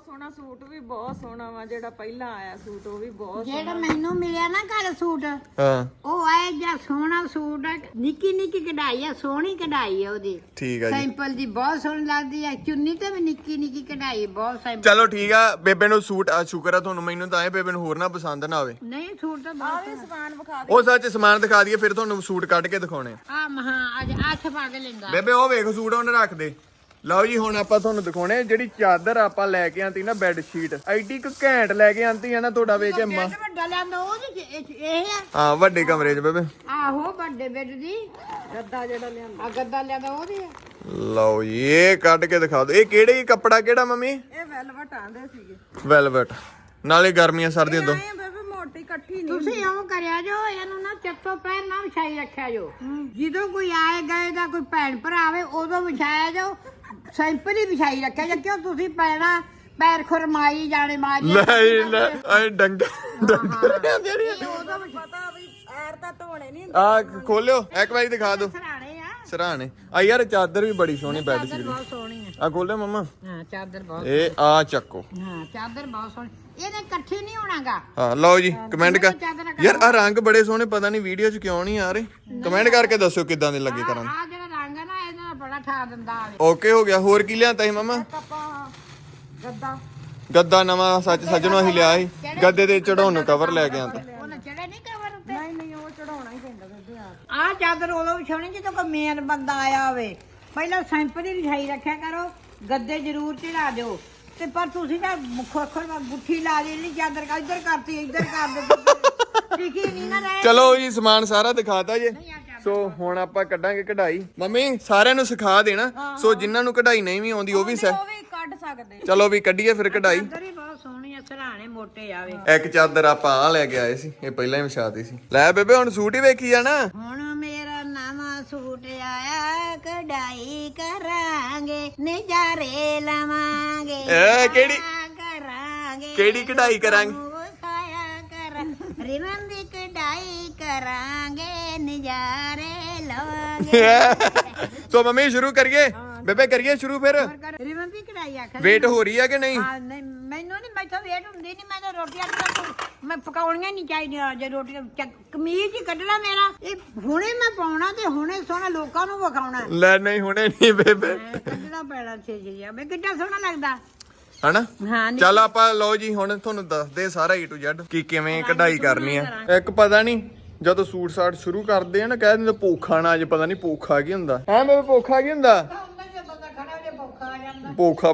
ਬਹੁਤ ਸੋਹਣਾ ਸੂਟ ਵੀ ਬਹੁਤ ਸੋਹਣਾ ਵਾ ਜਿਹੜਾ ਪਹਿਲਾਂ ਆਇਆ ਸੂਟ ਉਹ ਵੀ ਬਹੁਤ ਜਿਹੜਾ ਮੈਨੂੰ ਮਿਲਿਆ ਨਾ ਕੱਲ ਸੂਟ ਹਾਂ। ਉਹ ਆਏ ਜਾਂ ਸੋਹਣਾ ਸੂਟ ਆ ਨਿੱਕੀ ਨਿੱਕੀ ਕਢਾਈ ਆ ਸੋਹਣੀ ਕਢਾਈ ਆ ਉਹਦੀ। ਠੀਕ ਆ ਜੀ। ਸਿੰਪਲ ਦੀ ਬਹੁਤ ਸੋਹਣੀ ਲੱਗਦੀ ਆ ਚੁੰਨੀ ਤੇ ਵੀ ਨਿੱਕੀ ਨਿੱਕੀ ਕਢਾਈ ਬਹੁਤ ਸਿੰਪਲ ਚਲੋ ਠੀਕ ਆ ਬੇਬੇ ਨੂੰ ਸੂਟ ਆ ਸ਼ੁਕਰ ਆ ਤੁਹਾਨੂੰ ਮੈਨੂੰ ਤਾਂ ਐ ਬੇਬੇ ਨੂੰ ਹੋਰ ਨਾ ਪਸੰਦ ਨਾ ਆਵੇ। ਨਹੀਂ ਸੂਟ ਤਾਂ ਬਹੁਤ ਵੀ ਸਮਾਨ ਵਿਖਾ ਉਹ ਸੱਚ ਸਮਾਨ ਦਿਖਾ ਦਈਏ ਫਿਰ ਤੁਹਾਨੂੰ ਸੂਟ ਕੱਢ ਕੇ ਦਿਖਾਉਣੇ ਆ। ਆ ਮਹਾ ਅੱਜ ਅੱਠ ਪਾ ਕੇ ਲੈਂਦਾ। ਬੇਬੇ ਉਹ ਵੇਖ ਸੂਟ ਉਹਨੇ ਰੱਖ ਦੇ। ਲਓ ਜੀ ਹੁਣ ਆਪਾਂ ਤੁਹਾਨੂੰ ਦਿਖਾਉਣੇ ਆ ਜਿਹੜੀ ਚਾਦਰ ਆਪਾਂ ਲੈ ਕੇ ਆਂਤੀ ਨਾ ਬੈੱਡ ਸ਼ੀਟ ਐਡੀ ਕੁ ਘੈਂਟ ਲੈ ਕੇ ਆਂਤੀ ਆ ਨਾ ਤੁਹਾਡਾ ਵੇਖ ਕੇ ਮਾਂ। ਵੱਡਾ ਇਹ- ਇਹ ਆ। ਹਾਂ ਵੱਡੇ ਕਮਰੇ 'ਚ ਬੇਬੇ। ਆਹੋ ਵੱਡੇ ਬੈੱਡ ਦੀ। ਗੱਦਾ ਜਿਹੜਾ ਲਿਆਂਦਾ। ਆ ਗੱਦਾ ਲਿਆਂਦਾ ਉਹਦੇ ਆ। ਲਓ ਜੀ ਇਹ ਕੱਢ ਕੇ ਦਿਖਾ ਦਿਓ। ਇਹ ਕਿਹੜੇ ਕੱਪੜਾ ਕਿਹੜਾ ਮੰਮੀ? ਇਹ ਵੈਲਵਟ ਆਂਦੇ ਸੀਗੇ। ਵੈਲਵਟ ਨਾਲੇ ਗਰਮੀਆਂ ਸਰਦੀਆਂ ਤੋਂ। ਐ ਬੇਬੇ ਮੋਟੀ ਇਕੱਠੀ ਨਹੀਂ ਤੁਸੀਂ ਇਉਂ ਕਰਿਆ ਜੋ ਇਹਨੂੰ ਨਾ ਚੱਤੋ ਪੈਰ ਨਾ ਵਿਛਾਈ ਰੱਖਿਆ ਜੋ। ਜਦੋਂ ਕੋਈ ਆਏ ਗਏ ਦਾ ਕੋਈ ਭੈਣ ਭਰਾ ਆਵੇ ਉਦੋਂ ਵਿਛਾਇਆ ਜੋ। ਸਿੰਪਲ ਹੀ ਵਿਛਾਈ ਰੱਖਿਆ ਜੋ ਕਿਉਂ ਤੁਸੀਂ ਪੈਣਾ ਪੈਰ ਖੁਰਮਾਈ ਜਾਣੇ ਮਾਰੀ ਲੈ ਲੈ ਐ ਡੰਗ ਡੰਗਰਿਆਂ ਜਿਹੜੀਆਂ ਉਦੋਂ ਵਿਛ- ਪਤਾ ਵੀ ਐਰ ਤਾਂ ਧੋਣੇ ਨਹੀਂ ਆ ਖੋਲਿਓ। ਇੱਕ ਵਾਰੀ ਦਿਖਾ ਦਿਓ। ਸਰਾਣੇ ਆ। ਸਰਾਣੇ। ਆ ਯਾਰ ਚਾਦਰ ਵੀ ਬੜੀ ਸੋਹਣੀ ਬੈੱਡ ਸ਼ੀਟ ਬਹੁਤ ਸੋਹਣੀ ਆ। ਆ ਖੋਲਿਓ ਮਮਾ। ਹਾਂ ਚਾਦਰ ਬਹੁਤ ਇਹ ਆ ਚੱਕੋ। ਹਾਂ ਚਾਦਰ ਬਹੁਤ ਸੋਹਣੀ। ਇਹਨੇ ਇਕੱਠੇ ਨਹੀਂ ਹੋਣਾਗਾ। ਹਾਂ ਲਓ ਜੀ ਕਮੈਂਟ ਕਰ ਯਾਰ ਆ ਰੰਗ ਬੜੇ ਸੋਹਣੇ ਪਤਾ ਨਹੀਂ ਵੀਡੀਓ 'ਚ ਕਿਉਂ ਨਹੀਂ ਆ ਰਹੇ। ਕਮੈਂਟ ਕਰਕੇ ਦੱਸਿਓ ਕਿੱਦਾਂ ਦੇ ਲੱਗੇ ਕਰਾਂ ਆ ਜਿਹੜਾ ਰੰਗ ਆ ਨਾ ਇਹਦੇ ਨਾਲ ਬੜਾ ਠਾ ਦਿੰਦਾ ਆਵੇ। ਓਕੇ ਹੋ ਗਿਆ। ਹੋਰ ਕੀ ਲਿਆਂਤਾ ਸੀ ਮਮਾ? ਆਪਾਂ ਗੱਦਾ। ਗੱਦਾ ਨਵਾਂ ਸੱਚ ਸੱਜਣੋਂ ਅਸੀਂ ਲਿਆ ਸੀ। ਗੱਦੇ ਦੇ ਚੜਾਉਣ ਨੂੰ ਕਵਰ ਲੈ ਕੇ ਆਂਦਾ ਉਹਨੇ ਚੜੇ ਨਹੀਂ ਕਵਰ ਉੱਤੇ। ਨਹੀਂ ਨਹੀਂ ਉਹ ਚੜਾਉਣਾ ਹੀ ਪੈਂਦਾ ਬੇਬੇ ਆ ਆਹ ਚਾਦਰ ਉਦੋਂ ਵਿਛਾਉਣੀ ਜਦੋਂ ਕੋਈ ਮੇਨ ਬੰਦਾ ਆਇਆ ਹੋਵੇ। ਪਹਿਲਾਂ ਸਿੰਪਲ ਹੀ ਵਿਛਾਈ ਰੱਖਿਆ ਕਰੋ ਗੱਦੇ ਜ਼ਰੂਰ ਚੜਾ ਦਿਓ। ਤੇ ਪਰ ਤੁਸੀਂ ਨਾ ਮੁੱਖ ਅੱਖਰ ਨਾਲ ਗੁੱਠੀ ਲਾ ਲਈ ਨਹੀਂ ਚਾਦਰ ਕਾ ਇੱਧਰ ਕਰਤੀ ਇੱਧਰ ਕਰ ਦਿੱਤੀ। ਟਿਕੀ ਨਹੀਂ ਨਾ ਰਹੇ ਚਲੋ ਜੀ ਸਮਾਨ ਸਾਰਾ ਦਿਖਾਤਾ ਜੇ। ਸੋ ਹੁਣ ਆਪਾਂ ਕੱਢਾਂਗੇ ਕਢਾਈ। ਮੰਮੀ ਸਾਰਿਆਂ ਨੂੰ ਸਿਖਾ ਦੇਣਾ ਸੋ ਜਿਨ੍ਹਾਂ ਨੂੰ ਕਢਾਈ ਨਹੀਂ ਵੀ ਆਉਂਦੀ ਉਹ ਵੀ ਉਹ ਵੀ ਕੱਢ ਸਕਦੇ। ਚਲੋ ਵੀ ਕੱਢੀਏ ਫਿਰ ਕਢਾਈ। ਹੀ ਬਹੁਤ ਸੋਹਣੀ ਆ ਸਰਾਣੇ ਮੋਟੇ ਆਵੇ ਇੱਕ ਚਾਦਰ ਆਪਾਂ ਆ ਲੈ ਕੇ ਆਏ ਸੀ ਇਹ ਪਹਿਲਾਂ ਹੀ ਵਿਛਾਤੀ ਸੀ। ਲੈ ਬੇਬੇ ਹੁਣ ਸੂਟ ਹੀ ਵੇਖੀ ਜਾਣਾ ਹੁਣ ਮੇਰਾ ਨਵਾਂ ਸੂਟ ਆਇਆ ਕਢਾਈ ਕਰਾਂਗੇ ਨਜ਼ਾਰੇ ਲਵਾਂਗੇ। ਇਹ ਕਿਹੜੀ- ਕਰਾਂਗੇ ਕਿਹੜੀ ਕਢਾਈ ਕਰਾਂਗੇ? ਕਰਾਂ। ਰਿਵਨ ਦੀ ਕਢਾਈ ਲਵਾਂਗੇ ਸੋ ਮੰਮੀ ਸ਼ੁਰੂ ਕਰੀਏ? ਬੇਬੇ ਕਰੀਏ ਸ਼ੁਰੂ ਫਿਰ? ਰਿਵਨ ਦੀ ਕਢਾਈ ਆਖਿਆ ਵੇਟ ਹੋ ਰਹੀ ਆ ਕਿ ਨਹੀਂ? ਹਾਂ ਨਹੀਂ ਮੈਨੂੰ ਨਹੀਂ ਮੈਥੋਂ ਵੇਟ ਹੁੰਦੀ ਨਹੀਂ ਮੈਂ ਤਾਂ ਰੋਟੀਆਂ ਤਾਂ ਮੈਂ ਪਕਾਉਣੀਆਂ ਨਹੀਂ ਚਾਹੀਦੀਆਂ ਜੇ ਚੱਕ- ਕਮੀਜ਼ ਹੀ ਕੱਢਣਾ ਮੇਰਾ। ਇਹ ਹੁਣੇ ਮੈਂ ਪਾਉਣਾ ਤੇ ਹੁਣੇ ਸੋਹਣਾ ਲੋਕਾਂ ਨੂੰ ਵਿਖਾਉਣਾ। ਲੈ ਨਹੀਂ ਹੁਣੇ ਨਹੀਂ ਬੇਬੇ। ਕੱਢਣਾ ਪੈਣਾ ਛੇ ਜੀ ਮੈਂ ਕਿੱਡਾ ਸੋਹਣਾ ਲੱਗਦਾ। ਹਨਾ? ਹਾਂ ਚੱਲ ਆਪਾਂ ਲਓ ਜੀ ਹੁਣ ਤੁਹਾਨੂੰ ਦੱਸਦੇ ਸਾਰਾ ਏ ਟੂ ਜ਼ੈਡ ਕਿ ਕਿਵੇਂ ਕਢਾਈ ਕਰਨੀ ਆ। ਇੱਕ ਪਤਾ ਨਹੀਂ ਜਦੋਂ ਸੂਟ ਸਾਟ ਸ਼ੁਰੂ ਕਰਦੇ ਆ ਨਾ ਕਹਿ ਦਿੰਦੇ ਪੋਖਾ ਨਾ ਅੱਜ ਪਤਾ ਨਹੀਂ ਪੋਖਾ ਕੀ ਹੁੰਦਾ। ਹੈ ਬੇਬੇ ਪੋਖਾ ਕੀ ਹੁੰਦਾ? ਪੋਖਾ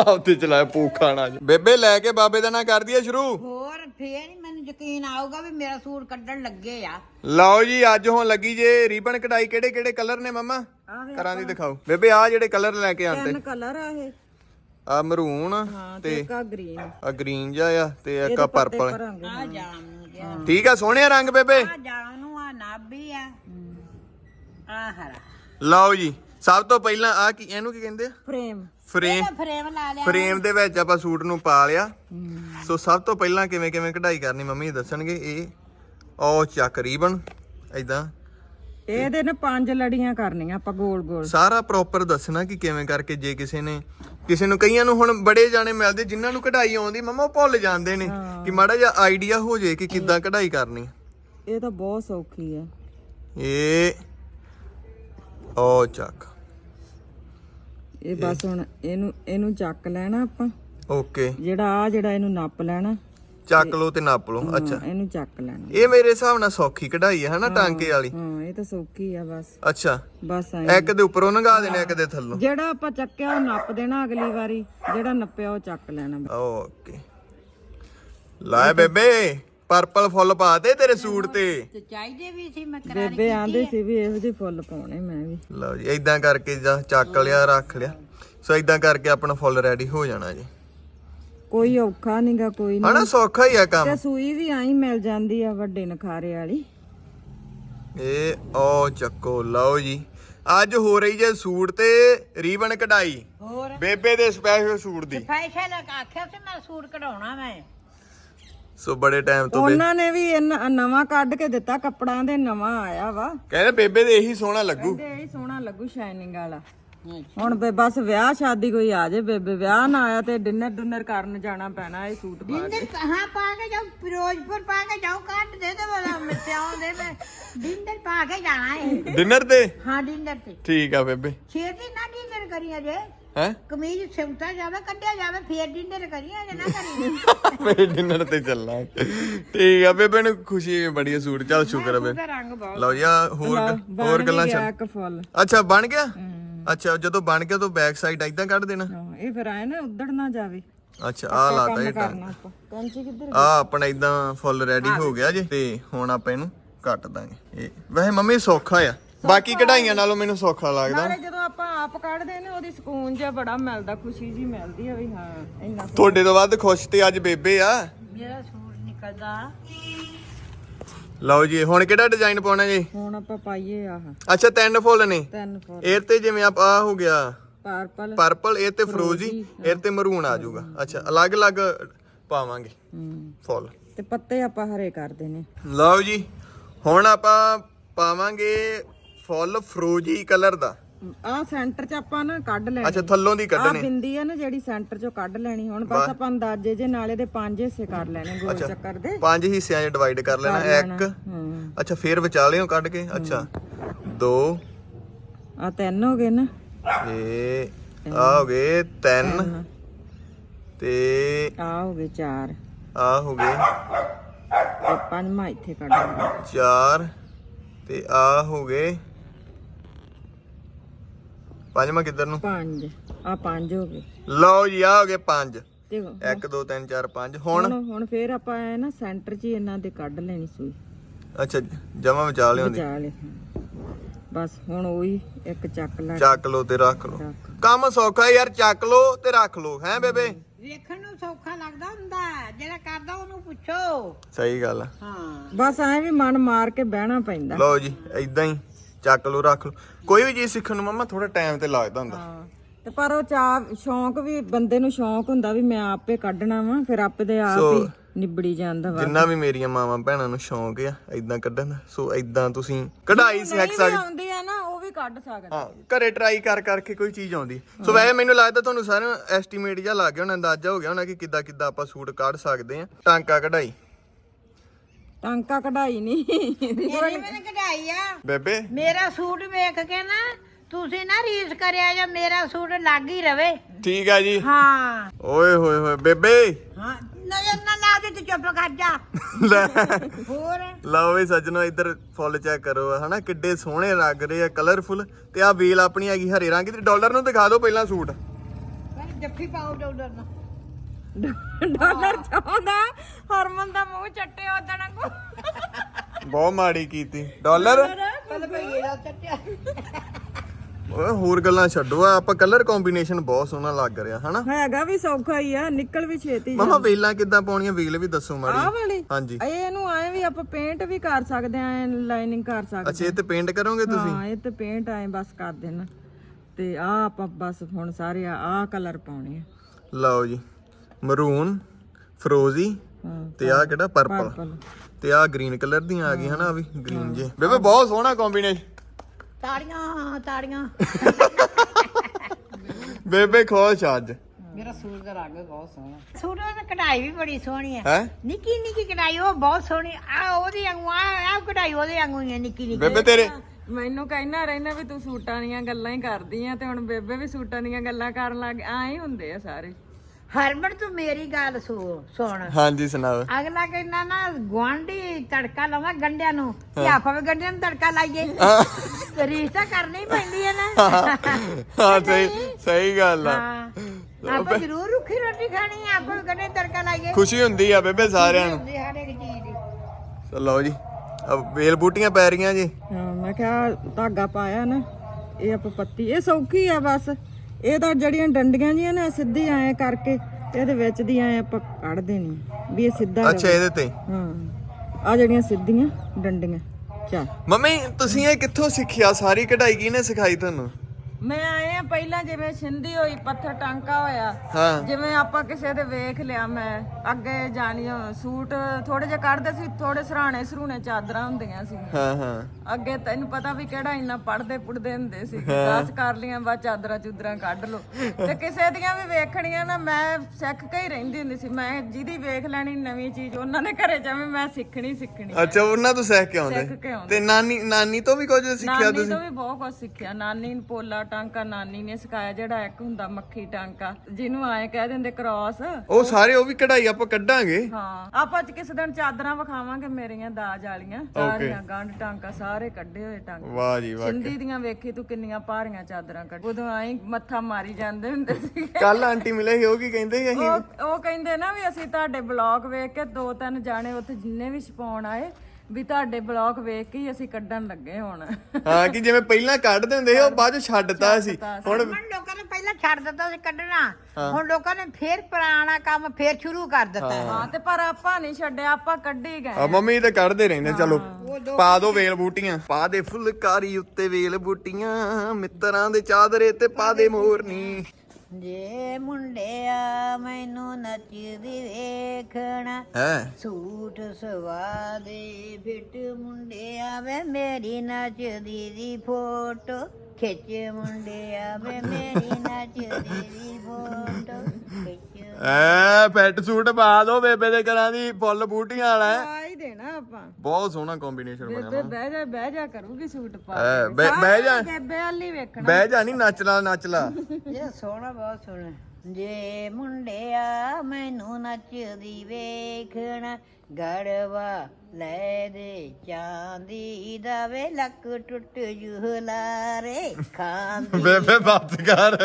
ਆਪਤੇ ਚਲਾਇਆ ਪੋਖਾ ਨਾ ਅੱਜ। ਬੇਬੇ ਲੈ ਕੇ ਬਾਬੇ ਦਾ ਨਾਂ ਕਰ ਦਈਏ ਸ਼ੁਰੂ। ਹੋਰ ਫੇਰ ਹੀ ਮੈਨੂੰ ਯਕੀਨ ਆਊਗਾ ਵੀ ਮੇਰਾ ਸੂਟ ਕੱਢਣ ਲੱਗੇ ਆ। ਲਓ ਜੀ ਅੱਜ ਹੁਣ ਲੱਗੀ ਜੇ ਰੀਬਨ ਕਢਾਈ। ਕਿਹੜੇ ਕਿਹੜੇ ਕਲਰ ਨੇ ਮਮਾ? ਕਰਾਂ ਦੀ ਦਿਖਾਓ। ਬੇਬੇ ਆ ਜਿਹੜੇ ਕਲਰ ਲੈ ਕੇ ਆਂਦੇ ਤਿੰਨ ਕਲਰ ਆ ਇਹ। ਆ ਮਰੂਨ ਤੇ ਤੇ ਇੱਕ ਆ ਗ੍ਰੀਨ। ਆ ਗ੍ਰੀਨ ਜਿਹਾ ਆ ਤੇ ਇੱਕ ਆ। ਪਰਪਲ ਆ ਜਾਮ ਠੀਕ ਆ ਸੋਹਣੇ ਰੰਗ ਬੇਬੇ? ਆ ਜਾਮ ਨੂੰ ਆ ਨਾਭੀ ਆ। ਆ ਹਰਾ। ਲਓ ਜੀ ਸਭ ਤੋਂ ਪਹਿਲਾਂ ਆ ਕੀ ਇਹਨੂੰ ਕੀ ਕਹਿੰਦੇ ਆ? ਫਰੇਮ। ਫਰੇਮ। ਇਹਦਾ ਫਰੇਮ ਲਾ ਲਿਆ। ਫਰੇਮ ਦੇ ਵਿੱਚ ਆਪਾਂ ਸੂਟ ਨੂੰ ਪਾ ਲਿਆ। ਸੋ ਸਭ ਤੋਂ ਪਹਿਲਾਂ ਕਿਵੇਂ ਕਿਵੇਂ ਕਢਾਈ ਕਰਨੀ ਮੰਮੀ ਦੱਸਣਗੇ। ਇਹ ਉਹ ਚੱਕ ਰੀਬਨ ਐਦਾਂ ਇਹਦੇ ਨਾ ਪੰਜ ਲੜੀਆਂ ਕਰਨੀਆਂ ਆਪਾਂ ਗੋਲ ਗੋਲ ਸਾਰਾ ਪ੍ਰੋਪਰ ਦੱਸਣਾ ਕਿ ਕਿਵੇਂ ਕਰਕੇ ਜੇ ਕਿਸੇ ਨੇ ਕਿਸੇ ਨੂੰ ਕਈਆਂ ਨੂੰ ਹੁਣ ਬੜੇ ਜਾਣੇ ਮਿਲਦੇ ਜਿਨ੍ਹਾਂ ਨੂੰ ਕਢਾਈ ਆਉਂਦੀ ਮਮਾ ਉਹ ਭੁੱਲ ਜਾਂਦੇ ਨੇ ਕਿ ਮਾੜਾ ਜਿਹਾ ਆਈਡੀਆ ਹੋ ਜੇ ਕਿ ਕਿੱਦਾਂ ਕਢਾਈ ਕਰਨੀ ਇਹ ਤਾਂ ਬਹੁਤ ਸੌਖੀ ਹੈ ਇਹ ਉਹ ਚੱਕ। ਇਹ ਬਸ ਹੁਣ ਇਹਨੂੰ ਇਹਨੂੰ ਚੱਕ ਲੈਣਾ ਆਪਾਂ। ਓਕੇ। ਜਿਹੜਾ ਆ ਜਿਹੜਾ ਇਹਨੂੰ ਨੱਪ ਲੈਣਾ। ਚੱਕ ਲਓ ਤੇ ਨਾਪ ਲਓ। ਅੱਛਾ। ਇਹਨੂੰ ਚੱਕ ਲੈਣਾ। ਇਹ ਮੇਰੇ ਹਿਸਾਬ ਨਾਲ ਸੌਖੀ ਕਢਾਈ ਹੈ ਹਨਾ ਟਾਂਕੇ ਵਾਲੀ? ਹਾਂ ਇਹ ਤਾਂ ਸੌਖੀ ਆ ਬਸ। ਅੱਛਾ। ਬਸ ਐਂ ਇੱਕ ਦੇ ਉੱਪਰੋਂ ਨਗਾ ਦੇਣਾ ਇੱਕ ਦੇ ਥੱਲੋਂ। ਜਿਹੜਾ ਆਪਾਂ ਚੱਕਿਆ ਉਹ ਨੱਪ ਦੇਣਾ ਅਗਲੀ ਵਾਰੀ। ਜਿਹੜਾ ਨੱਪਿਆ ਉਹ ਚੱਕ ਲੈਣਾ। ਓਕੇ। ਲੈ ਬੇਬੇ ਪਰਪਲ ਫੁੱਲ ਪਾ ਦੇ ਤੇਰੇ ਸੂਟ ਤੇ। ਤੇ ਚਾਹੀਦੇ ਵੀ ਸੀ ਮੈਂ ਕਰਾਰੀ ਬੇਬੇ ਆਂਦੇ ਸੀ ਵੀ ਇਹੋ ਜਿਹੇ ਫੁੱਲ ਪਾਉਣੇ ਮੈਂ ਵੀ। ਲਓ ਜੀ ਇਦਾਂ ਕਰਕੇ ਜਾ ਚੱਕ ਲਿਆ ਰੱਖ ਲਿਆ। ਸੋ ਇਦਾਂ ਕਰਕੇ ਆਪਣਾ ਫੁੱਲ ਰੈਡੀ ਹੋ ਜਾਣਾ ਜੀ। ਕੋਈ ਔਖਾ ਨਹੀਂਗਾ ਕੋਈ ਨਹੀਂ। ਹਨਾ ਸੌਖਾ ਹੀ ਆ ਕੰਮ। ਤੇ ਸੂਈ ਵੀ ਆਈ ਮਿਲ ਜਾਂਦੀ ਆ ਵੱਡੇ ਨਖਾਰੇ ਵਾਲੀ। ਇਹ ਉਹ ਚੱਕੋ ਲਓ ਜੀ। ਅੱਜ ਹੋ ਰਹੀ ਜੇ ਸੂਟ ਤੇ ਰੀਬਨ ਕਢਾਈ। ਹੋਰ? ਬੇਬੇ ਦੇ ਸਪੈਸ਼ਲ ਸੂਟ ਦੀ। ਫੈਸ਼ਨ ਆਖਿਆ ਸੀ ਮੈਂ ਸੂਟ ਕਢਾਉਣਾ ਮੈਂ। ਸੋ ਬੜੇ ਟਾਈਮ ਤੋਂ ਬੇ- ਉਹਨਾਂ ਨੇ ਵੀ ਇਹਨਾਂ- ਨਵਾਂ ਕੱਢ ਕੇ ਦਿੱਤਾ ਕੱਪੜਾਂ ਦੇ ਨਵਾਂ ਆਇਆ ਵਾ। ਕਹਿੰਦੇ ਬੇਬੇ ਦੇ ਇਹੀ ਸੋਹਣਾ ਲੱਗੂ। ਤੇ ਇਹ ਸੋਹਣਾ ਲੱਗੂ ਸ਼ਾਈਨਿੰਗ ਵਾਲਾ। ਹੁਣ ਬੇ ਬਸ ਵਿਆਹ ਸ਼ਾਦੀ ਕੋਈ ਆ ਜੇ ਬੇਬੇ ਵਿਆਹ ਨਾ ਆਇਆ ਤੇ ਡਿਨਰ ਡੁਨਰ ਕਰਨ ਜਾਣਾ ਪੈਣਾ ਇਹ ਸੂਟ ਪਾ ਕੇ। ਡਿੰਦਰ ਹਾਂ ਪਾ ਕੇ ਜਾਓ ਫਿਰੋਜ਼ਪੁਰ ਪਾ ਕੇ ਜਾਓ ਕੱਢ ਦੇ ਤੇ ਬੜਾ ਮਿੱਠਿਆਉਂ ਦੇ ਮੈਂ ਡਿੰਦਰ ਪਾ ਕੇ ਜਾਣਾ ਹੈ ਡਿਨਰ ਤੇ? ਹਾਂ ਡਿੰਦਰ ਤੇ। ਠੀਕ ਆ ਬੇਬੇ। ਛੇਤੀ ਨਾ ਡਿੰਦਰ ਕਰੀ ਅਜੇ ਹੈ? ਕਮੀਜ਼ ਸਿਮਟਾ ਜਾਵੇ ਕੱਢਿਆ ਜਾਵੇ ਫੇਰ ਡਿੰਦਰ ਕਰੀ ਅਜੇ ਨਾ ਕਰੀ ਮੇਰੇ ਡਿਨਰ ਤੇ ਚੱਲਾਂ। ਠੀਕ ਆ ਬੇਬੇ ਨੂੰ ਖੁਸ਼ੀ ਹੈ ਬੜੀ ਆ ਸੂਟ ਚੱਲ ਸ਼ੁਕਰ ਆ ਬੇ। ਉਹਦਾ ਰੰਗ ਬਹੁਤ ਲਓ ਯਾ ਹੋਰ ਹੋਰ ਗੱਲਾਂ ਇੱਕ ਫੁੱਲ। ਅੱਛਾ ਬਣ ਗਿਆ? ਅੱਛਾ ਜਦੋਂ ਬਣ ਗਿਆ ਤਾਂ ਬੈਕ ਸਾਈਡ ਇਦਾਂ ਕੱਢ ਦੇਣਾ? ਹਾਂ, ਇਹ ਫਿਰ ਆਏ ਨਾ ਉੱਧੜ ਨਾ ਜਾਵੇ। ਅੱਛਾ ਆ ਲਾਤਾ ਇਹ ਟਾਂ ਕੰਚੀ ਕਿੱਧਰ ਆ ਆਪਣਾ ਇਦਾਂ ਫੁੱਲ ਰੈਡੀ ਹੋ ਗਿਆ ਜੇ। ਤੇ ਹੁਣ ਆਪਾਂ ਇਹਨੂੰ ਕੱਟ ਦਾਂਗੇ। ਇਹ ਵੈਸੇ ਮੰਮੀ ਸੌਖਾ ਆ। ਬਾਕੀ ਕਢਾਈਆਂ ਨਾਲੋਂ ਮੈਨੂੰ ਸੌਖਾ ਲੱਗਦਾ। ਨਾਲੇ ਜਦੋਂ ਆਪਾਂ ਆਪ ਕੱਢਦੇ ਨੇ ਉਹਦੀ ਸਕੂਨ ਜਿਹਾ ਬੜਾ ਮਿਲਦਾ ਖੁਸ਼ੀ ਜੀ ਮਿਲਦੀ ਆ ਵੀ ਹਾਂ ਇੰਨਾ ਤੁਹਾਡੇ ਤੋਂ ਵੱਧ ਖੁਸ਼ ਤੇ ਅੱਜ ਬੇਬੇ ਆ। ਮੇਰਾ ਸੂਟ ਨਿਕਲਦਾ। ਲਓ ਜੀ ਹੁਣ ਕਿਹੜਾ ਡਿਜ਼ਾਈਨ ਪਾਉਣਾ ਜੀ? ਹੁਣ ਆਪਾਂ ਪਾਈਏ ਆਹ। ਅੱਛਾ ਤਿੰਨ ਫੁੱਲ ਨੇ। ਤਿੰਨ ਫੁੱਲ। ਇਹ ਤੇ ਜਿਵੇਂ ਆਪਾਂ ਆਹ ਹੋ ਗਿਆ। ਪਰਪਲ ਪਰਪਲ ਇਹ ਤੇ ਫਰੋਜ਼ੀ ਇਹ ਤੇ ਮਰੂਨ ਆ ਜਾਊਗਾ। ਅੱਛਾ ਅਲੱਗ-ਅਲੱਗ ਪਾਵਾਂਗੇ। ਹੂੰ। ਫੁੱਲ। ਤੇ ਪੱਤੇ ਆਪਾਂ ਹਰੇ ਕਰਦੇ ਨੇ। ਲਓ ਜੀ ਹੁਣ ਆਪਾਂ ਪਾਵਾਂਗੇ ਫੁੱਲ ਫਰੋਜੀ ਕਲਰ ਦਾ। ਆਹ ਸੈਂਟਰ ਚ ਆਪਾਂ ਨਾ ਕੱਢ ਲੈਣੀ। ਅੱਛਾ ਥੱਲੋਂ ਦੀ ਆ ਕੱਢਣੇ। ਬਿੰਦੀ ਆ ਨਾ ਜਿਹੜੀ ਸੈਂਟਰ ਚੋਂ ਕੱਢ ਲੈਣੀ ਹੁਣ ਬਸ ਆਪਾਂ ਅੰਦਾਜ਼ੇ ਜੇ ਨਾਲੇ ਦੇ ਪੰਜ ਹਿੱਸੇ ਕਰ ਲੈਣੇ ਗੋਲ ਚੱਕਰ ਦੇ। ਪੰਜ ਹਿੱਸਿਆਂ 'ਚ ਡਿਵਾਈਡ ਕਰ ਲੈਣਾ ਇੱਕ। ਹੂੰ। ਅੱਛਾ ਫੇਰ ਵਿਚਾਲਿਓਂ ਕੱਢ ਕੇ। ਅੱਛਾ ਦੋ। ਆ ਤਿੰਨ ਹੋ ਗਏ ਨਾ। ਇਹ ਆ ਹੋ ਗਏ ਤਿੰਨ। ਤੇ ਆ ਹੋ ਗਏ ਚਾਰ। ਆ ਹੋ ਗਏ ਤੇ ਪੰਜਵਾਂ ਇੱਥੇ ਕੱਢ ਲੈਣਾ। ਚਾਰ। ਤੇ ਆ ਹੋ ਗਏ ਪੰਜਵਾਂ ਕਿੱਧਰ ਨੂੰ? ਪੰਜ। ਆ ਪੰਜ ਹੋ ਗਏ। ਲਓ ਜੀ ਆ ਹੋ ਗਏ ਪੰਜ। ਤੇ 1 2 3 4 5 ਹੁਣ? ਹੁਣ ਹੁਣ ਫੇਰ ਆਪਾਂ ਐ ਨਾ ਸੈਂਟਰ 'ਚ ਹੀ ਇਹਨਾਂ ਦੇ ਕੱਢ ਲੈਣੀ ਸੂਈ। ਅੱਛਾ ਜਮਾ ਵਿਚਾਲਿਓਂ ਦੀ ਬਚਾ ਲੈ ਬਸ ਹੁਣ ਉਹੀ ਇੱਕ ਚੱਕ ਲੈ ਚੱਕ ਲੋ ਤੇ ਰੱਖ ਲੋ। ਕੰਮ ਸੌਖਾ ਯਾਰ ਚੱਕ ਲੋ ਤੇ ਰੱਖ ਲੋ ਹੈ ਬੇਬੇ? ਵੇਖਣ ਨੂੰ ਸੌਖਾ ਲੱਗਦਾ ਹੁੰਦਾ। ਜਿਹੜਾ ਕਰਦਾ ਉਹਨੂੰ ਪੁੱਛੋ। ਸਹੀ ਗੱਲ ਆ। ਹਾਂ। ਬਸ ਐ ਵੀ ਮਨ ਮਾਰ ਕੇ ਬਹਿਣਾ ਪੈਂਦਾ। ਲਓ ਜੀ ਇਦਾਂ ਹੀ। ਚੱਕ ਲੋ ਰੱਖ ਲੋ ਕੋਈ ਵੀ ਚੀਜ਼ ਸਿੱਖਣ ਨੂੰ ਮਮਾ ਥੋੜਾ ਟਾਈਮ ਤੇ ਲੱਗਦਾ ਹੁੰਦਾ। ਹਾਂ ਤੇ ਪਰ ਉਹ ਚਾਹ ਸ਼ੌਂਕ ਵੀ ਬੰਦੇ ਨੂੰ ਸ਼ੌਂਕ ਹੁੰਦਾ ਵੀ ਮੈਂ ਆਪੇ ਕੱਢਣਾ ਵਾ ਫਿਰ ਆਪੇ ਦੇ ਆਪ ਹੀ ਨਿਬੜੀ ਜਾਂਦਾ ਵਾ। ਜਿੰਨਾ ਵੀ ਮੇਰੀਆਂ ਮਾਵਾਂ ਭੈਣਾਂ ਨੂੰ ਸ਼ੌਂਕ ਆ ਇਦਾਂ ਕੱਢਣ ਦਾ। ਸੋ ਇਦਾਂ ਤੁਸੀਂ ਕਢਾਈ ਸਿੱਖ ਸਕਦੇ। ਆਉਂਦੀ ਆ ਨਾ ਉਹ ਵੀ ਕੱਢ ਸਕਦਾ। ਹਾਂ ਘਰੇ ਟਰਾਈ ਕਰ ਕਰਕੇ ਕੋਈ ਚੀਜ਼ ਆਉਂਦੀ। ਸੋ ਵੈਸੇ ਮੈਨੂੰ ਲੱਗਦਾ ਤੁਹਾਨੂੰ ਸਾਰਿਆਂ ਨੂੰ ਐਸਟੀਮੇਟ ਜਿਹਾ ਲੱਗ ਗਿਆ ਹੋਣਾ ਅੰਦਾਜ਼ਾ ਹੋ ਗਿਆ ਹੋਣਾ ਕਿ ਕਿੱਦਾਂ ਕਿੱਦਾਂ ਆਪਾਂ ਸੂਟ ਕੱਢ ਸਕਦੇ ਆ। ਟਾਂਕਾ ਕਢਾਈ। ਟਾਂਕਾ ਕਢਾਈ ਨਹੀਂ ਮੇਰੀ ਮੈਨੇ ਕਢਾਈ ਆ। ਬੇਬੇ। ਮੇਰਾ ਸੂਟ ਵੇਖ ਕੇ ਨਾ ਤੁਸੀਂ ਨਾ ਰੀਸ ਕਰਿਆ ਜਾਂ ਮੇਰਾ ਸੂਟ ਲੱਗ ਹੀ ਰਵੇ। ਠੀਕ ਆ ਜੀ। ਹਾਂ। ਓਏ ਹੋਏ ਹੋਏ ਬੇਬੇ। ਹਾਂ ਨਜ਼ਰ ਨਾ ਲਾ ਦੇ ਤੇ ਚੁੱਪ ਕਰ ਜਾ। ਲੈ। ਹੋਰ? ਲਓ ਵੀ ਸੱਜਣੋ ਇੱਧਰ ਫੁੱਲ ਚੈੱਕ ਕਰੋ ਹਨਾ? ਕਿੱਡੇ ਸੋਹਣੇ ਲੱਗ ਰਹੇ ਆ ਕਲਰਫੁਲ ਤੇ ਆ ਵੇਲ ਆਪਣੀ ਹੈਗੀ ਹਰੇ ਰੰਗ ਦੀ ਡਾਲਰ ਨੂੰ ਦਿਖਾ ਦਿਓ ਪਹਿਲਾਂ ਸੂਟ। ਜੱਫੀ ਪਾਓ ਡਾਊਡਰ ਨਾ। ਡਾਲਰ ਚਾਹੁੰਦਾ ਹਰਮਨ ਦਾ ਮੂੰਹ ਚੱਟੇ ਉਦਣ ਕੋ ਬਹੁਤ ਮਾੜੀ ਕੀਤੀ। ਡਾਲਰ? ਪਹਿਲੇ ਭਈਏ ਦਾ ਚੱਟਿਆ। ਓਏ ਹੋਰ ਗੱਲਾਂ ਛੱਡੋ ਆ ਆਪਾਂ ਕਲਰ ਕੰਬੀਨੇਸ਼ਨ ਬਹੁਤ ਸੋਹਣਾ ਲੱਗ ਰਿਹਾ ਹਨਾ? ਹੈਗਾ ਵੀ ਸੌਖਾ ਹੀ ਆ ਨਿਕਲ ਵੀ ਛੇਤੀ ਮਮਾ ਵੇਲਾਂ ਕਿੱਦਾਂ ਪਾਉਣੀਆਂ ਵੇਲ ਵੀ ਦੱਸੋ ਮਾੜੀ। ਵਾਲੀ? ਹਾਂਜੀ। ਇਹ ਇਹਨੂੰ ਆਏ ਵੀ ਆਪਾਂ ਪੇਂਟ ਵੀ ਕਰ ਸਕਦੇ ਆ ਐ ਲਾਈਨਿੰਗ ਕਰ ਸਕਦੇ ਅੱਛਾ ਇਹ ਤੇ ਪੇਂਟ ਕਰੋਗੇ ਤੁਸੀਂ? ਹਾਂ ਇਹ ਤੇ ਪੇਂਟ ਆਏ ਬਸ ਕਰ ਦੇਣਾ। ਤੇ ਆ ਆਪਾਂ ਬਸ ਹੁਣ ਸਾਰੇ ਆ ਆਹ ਕਲਰ ਪਾਉਣੇ ਆ। ਲਓ ਜੀ। ਮਰੂਨ ਫਰੋਜ਼ੀ ਤੇ ਆ ਕਿਹੜਾ? ਪਰਪਲ ਤੇ ਆ ਗ੍ਰੀਨ ਕਲਰ ਦੀਆਂ ਆ ਗਈਆਂ ਹਨਾ ਆ ਵੀ ਗ੍ਰੀਨ ਜੇ। ਬੇਬੇ ਬਹੁਤ ਸੋਹਣਾ ਕੰਬੀਨੇਸ਼ਨ ਤਾੜੀਆਂ ਤਾੜੀਆਂ। ਬੇਬੇ ਖੁਸ਼ ਅੱਜ। ਮੇਰਾ ਸੂਟ ਦਾ ਰੰਗ ਬਹੁਤ ਸੋਹਣਾ। ਸੂਟ ਦੀ ਕਢਾਈ ਵੀ ਬੜੀ ਸੋਹਣੀ ਹੈ? ਨਿੱਕੀ ਨਿੱਕੀ ਕਢਾਈ ਉਹ ਬਹੁਤ ਸੋਹਣੀ। ਆ ਉਹਦੀ ਵਾਂਗੂ ਆ ਆ ਕਢਾਈ ਉਹਦੇ ਵਾਂਗੂ ਹੀ ਹੈ ਨਿੱਕੀ ਨਿੱਕੀ। ਬੇਬੇ ਤੇਰੇ ਮੈਨੂੰ ਕਹਿਣਾ ਰਹਿਣਾ ਵੀ ਤੂੰ ਸੂਟਾਂ ਦੀਆਂ ਗੱਲਾਂ ਹੀ ਕਰਦੀ ਆ ਤੇ ਹੁਣ ਬੇਬੇ ਵੀ ਸੂਟਾਂ ਦੀਆਂ ਗੱਲਾਂ ਕਰਨ ਲੱਗ ਹੀ ਹੁੰਦੇ ਆ ਸਾਰੇ। ਹਰਮਨ ਤੂੰ ਮੇਰੀ ਗੱਲ ਸੁਣ। ਹਾਂਜੀ ਸੁਣਾਓ। ਅਗਲਾ ਕਹਿੰਦਾ ਨਾ ਗੁਆਂਢੀ ਤੜਕਾ ਲਾਵਾ ਗੰਡਿਆਂ ਨੂੰ। ਤੇ ਆਪਾਂ ਵੀ ਗੰਡਿਆਂ ਨੂੰ ਤੜਕਾ ਲਾਈਏ। ਤੇ ਰਿਸ਼ਤਾ ਕਰਨੀ ਹੀ ਪੈਂਦੀ ਹੈ ਨਾ। ਹਾਂ ਸਹੀ ਸਹੀ ਗੱਲ ਆ। ਹਾਂ। ਆਪਾਂ ਜ਼ਰੂਰ ਰੁੱਖੀ ਰੋਟੀ ਖਾਣੀ ਹੈ। ਆਪਾਂ ਵੀ ਗੰਡੇ ਨੂੰ ਤੜਕਾ ਲਾਈਏ। ਖੁਸ਼ੀ ਹੁੰਦੀ ਆ ਬੇਬੇ ਸਾਰਿਆਂ ਨੂੰ। ਹੁੰਦੀ ਹਰ ਇੱਕ ਚੀਜ਼ ਦੀ। ਚਲੋ ਲਓ ਜੀ ਆ ਵੇਲ ਬੂਟੀਆਂ ਪੈ ਰਹੀਆਂ ਜੀ। ਹਾਂ ਮੈਂ ਕਿਹਾ ਧਾਗਾ ਪਾਇਆ ਨਾ ਇਹ ਆਪਾਂ ਪੱਤੀ ਇਹ ਸੌਖੀ ਆ ਬਸ। ਇਹ ਤਾਂ ਜਿਹੜੀਆਂ ਡੰਡੀਆਂ ਜੀਆਂ ਨੇ ਸਿੱਧੀ ਐ ਕਰਕੇ ਇਹਦੇ ਵਿੱਚ ਦੀ ਐ ਆਪਾਂ ਕੱਢ ਦੇਣੀ। ਵੀ ਇਹ ਸਿੱਧਾ ਅੱਛਾ ਇਹਦੇ ਤੇ? ਹਾਂ। ਆ ਜਿਹੜੀਆਂ ਸਿੱਧੀਆਂ ਡੰਡੀਆਂ। ਚੱਲ। ਮੰਮੀ ਤੁਸੀਂ ਇਹ ਕਿੱਥੋਂ ਸਿੱਖਿਆ ਸਾਰੀ ਕਢਾਈ ਕਿਹਨੇ ਸਿਖਾਈ ਤੁਹਾਨੂੰ? ਮੈਂ ਆਏ ਆ ਪਹਿਲਾਂ ਜਿਵੇਂ ਸਿੰਧੀ ਹੋਈ ਪੱਥਰ ਟਾਂਕਾ ਹੋਇਆ। ਹਾਂ। ਜਿਵੇਂ ਆਪਾਂ ਕਿਸੇ ਦੇ ਵੇਖ ਲਿਆ ਮੈਂ ਅੱਗੇ ਜਾਣੀ ਸੂਟ ਥੋੜੇ ਜਿਹਾ ਕੱਢਦੇ ਸੀ ਥੋੜੇ ਸਰਾਣੇ ਸਰੂਣੇ ਚਾਦਰਾਂ ਹੁੰਦੀਆਂ ਸੀ। ਹਾਂ ਹਾਂ। ਅੱਗੇ ਤੈਨੂੰ ਪਤਾ ਵੀ ਕਿਹੜਾ ਇੰਨਾ ਪੜਦੇ ਪੁੜਦੇ ਹੁੰਦੇ ਸੀ। ਦਸ ਕਰ ਲੀਆਂ ਬਾ ਚਾਦਰਾਂ ਚੁਦਰਾਂ ਕੱਢ ਲੋ ਤੇ ਕਿਸੇ ਦੀਆਂ ਵੀ ਵੇਖਣੀਆਂ ਨਾ ਮੈਂ ਸਿੱਖ ਕੇ ਹੀ ਰਹਿੰਦੀ ਹੁੰਦੀ ਸੀ। ਮੈਂ ਜਿਹਦੀ ਵੇਖ ਲੈਣੀ ਨਵੀਂ ਚੀਜ਼ ਉਹਨਾਂ ਦੇ ਘਰੇ ਜਾਵੇਂ ਮੈਂ ਸਿੱਖਣੀ ਸਿੱਖਣੀ। ਅੱਛਾ ਉਹਨਾਂ ਤੋਂ ਸਿੱਖ ਕੇ ਆਉਂਦੇ? ਤੇ ਨਾਨੀ ਨਾਨੀ ਤੋਂ ਵੀ ਕੁਝ ਸਿੱਖਿਆ ਨਾਨੀ ਤੁਸੀਂ? ਤੋਂ ਵੀ ਬਹੁਤ ਕੁਝ ਸਿੱਖਿਆ। ਨਾਨੀ ਨੂੰ ਪੋਲਾ ਟਾਂਕਾ ਨਾਨੀ ਨੇ ਸਿਖਾਇਆ ਜਿਹੜਾ ਇੱਕ ਹੁੰਦਾ ਮੱਖੀ ਟਾਂਕਾ। ਜਿਹਨੂੰ ਆਏ ਕਹਿ ਦਿੰਦੇ ਕ੍ਰਾਸ। ਉਹ ਸਾਰੇ ਉਹ ਵੀ ਕਢਾਈ ਆਪਾਂ ਕੱਢਾਂਗੇ। ਹਾਂ ਆਪਾਂ ਅੱਜ ਕਿਸੇ ਦਿਨ ਚਾਦਰਾਂ ਵਿਖਾਵਾਂਗੇ ਮੇਰੀਆਂ ਦਾਜ ਵਾਲੀਆਂ। ਸਾਰੀਆਂ ਗੰਢ ਟਾਂਕਾ ਸਾਰੇ ਕੱਢੇ ਹੋਏ ਟਾਂਕੇ। ਵਾਹ ਜੀ ਵਾਹ ਸਿੰਧੀ ਦੀਆਂ ਵੇਖੀ ਤੂੰ ਕਿੰਨੀਆਂ ਭਾਰੀਆਂ ਚਾਦਰਾਂ ਕੱਢ ਉਦੋਂ ਆਈ ਮੱਥਾ ਮਾਰੀ ਜਾਂਦੇ ਹੁੰਦੇ ਸੀ ਕੱਲ ਆਂਟੀ ਮਿਲੇ ਸੀ ਉਹ ਕੀ ਕਹਿੰਦੇ ਸੀ ਅਸੀਂ? ਉਹ ਉਹ ਕਹਿੰਦੇ ਨਾ ਵੀ ਅਸੀਂ ਤੁਹਾਡੇ ਬਲੌਗ ਵੇਖ ਕੇ ਦੋ ਤਿੰਨ ਜਾਣੇ ਉੱਥੇ ਜਿੰਨੇ ਵੀ ਛਪਾਉਣ ਆਏ ਵੀ ਤੁਹਾਡੇ ਬਲੌਗ ਵੇਖ ਕੇ ਹੀ ਅਸੀਂ ਕੱਢਣ ਲੱਗੇ ਹੁਣ। ਹਾਂ ਕਿ ਜਿਵੇਂ ਪਹਿਲਾਂ ਕੱਢਦੇ ਹੁੰਦੇ ਸੀ ਉਹ ਬਾਅਦ ਚ ਛੱਡਤਾ ਸੀ। ਹੁਣ ਹੁਣ ਲੋਕਾਂ ਨੇ ਪਹਿਲਾਂ ਛੱਡ ਦਿੱਤਾ ਸੀ ਕੱਢਣਾ। ਹੁਣ ਲੋਕਾਂ ਨੇ ਫੇਰ ਪੁਰਾਣਾ ਕੰਮ ਫੇਰ ਸ਼ੁਰੂ ਕਰ ਦਿੱਤਾ ਹੈ। ਹਾਂ। ਤੇ ਪਰ ਆਪਾਂ ਨਹੀਂ ਛੱਡਿਆ ਆਪਾਂ ਕੱਢੀ ਗਏ। ਆ ਮੰਮੀ ਤਾਂ ਕੱਢਦੇ ਰਹਿੰਦੇ ਚਲੋ। ਪਾ ਦੋ ਵੇਲ ਬੂਟੀਆਂ। ਪਾ ਦੇ ਫੁੱਲਕਾਰੀ ਉੱਤੇ ਵੇਲ ਬੂਟੀਆਂ ਮਿੱਤਰਾਂ ਦੇ ਚਾਦਰੇ ਤੇ ਪਾ ਦੇ ਮੋਰਨੀ। ਜੇ ਮੁੰਡਿਆ ਮੈਨੂੰ ਨੱਚਦੀ ਵੇਖਣਾ ਹੈ? ਸੂਟ ਸਵਾ ਦੇ ਫਿੱਟ ਮੁੰਡਿਆ ਵੇ ਮੇਰੀ ਨੱਚਦੀ ਦੀ ਫੋਟੋ ਖਿੱਚ ਮੁੰਡਿਆ ਵੇ ਮੇਰੀ ਨੱਚਦੀ ਦੀ ਫੋਟੋ ਖਿੱਚ ਐ ਪੈਟ ਸੂਟ ਪਾ ਦੋ ਬੇਬੇ ਦੇ ਘਰਾਂ ਦੀ ਫੁੱਲ ਬੂਟੀਆਂ ਵਾਲਾ ਹੈ। ਆ ਹੀ ਦੇਣਾ ਆਪਾਂ। ਬਹੁਤ ਸੋਹਣਾ ਕੰਬੀਨੇਸ਼ਨ ਬਣਿਆ ਬੇਬੇ ਬਹਿ ਜਾ ਬਹਿ ਜਾ ਕਰੂਗੀ ਸੂਟ ਪਾ ਐ ਬਹਿ ਬਹਿ ਜਾ। ਬੇਬੇ ਵਾਲੀ ਵੇਖਣਾ। ਬਹਿ ਜਾ ਨਹੀਂ ਨੱਚ ਲਾ ਨੱਚ ਲਾ। ਇਹ ਸੋਹਣਾ ਬਹੁਤ ਸੋਹਣਾ। ਜੇ ਮੁੰਡਿਆ ਮੈਨੂੰ ਨੱਚਦੀ ਵੇਖਣਾ ਗੜਵਾ ਲੈ ਦੇ ਚਾਂਦੀ ਦਾ ਵੇ ਲੱਕ ਟੁੱਟ ਜੁਹਲਾਰੇ ਖਾਂਦੀ ਬੇਬੇ ਬਾਤ ਕਰ।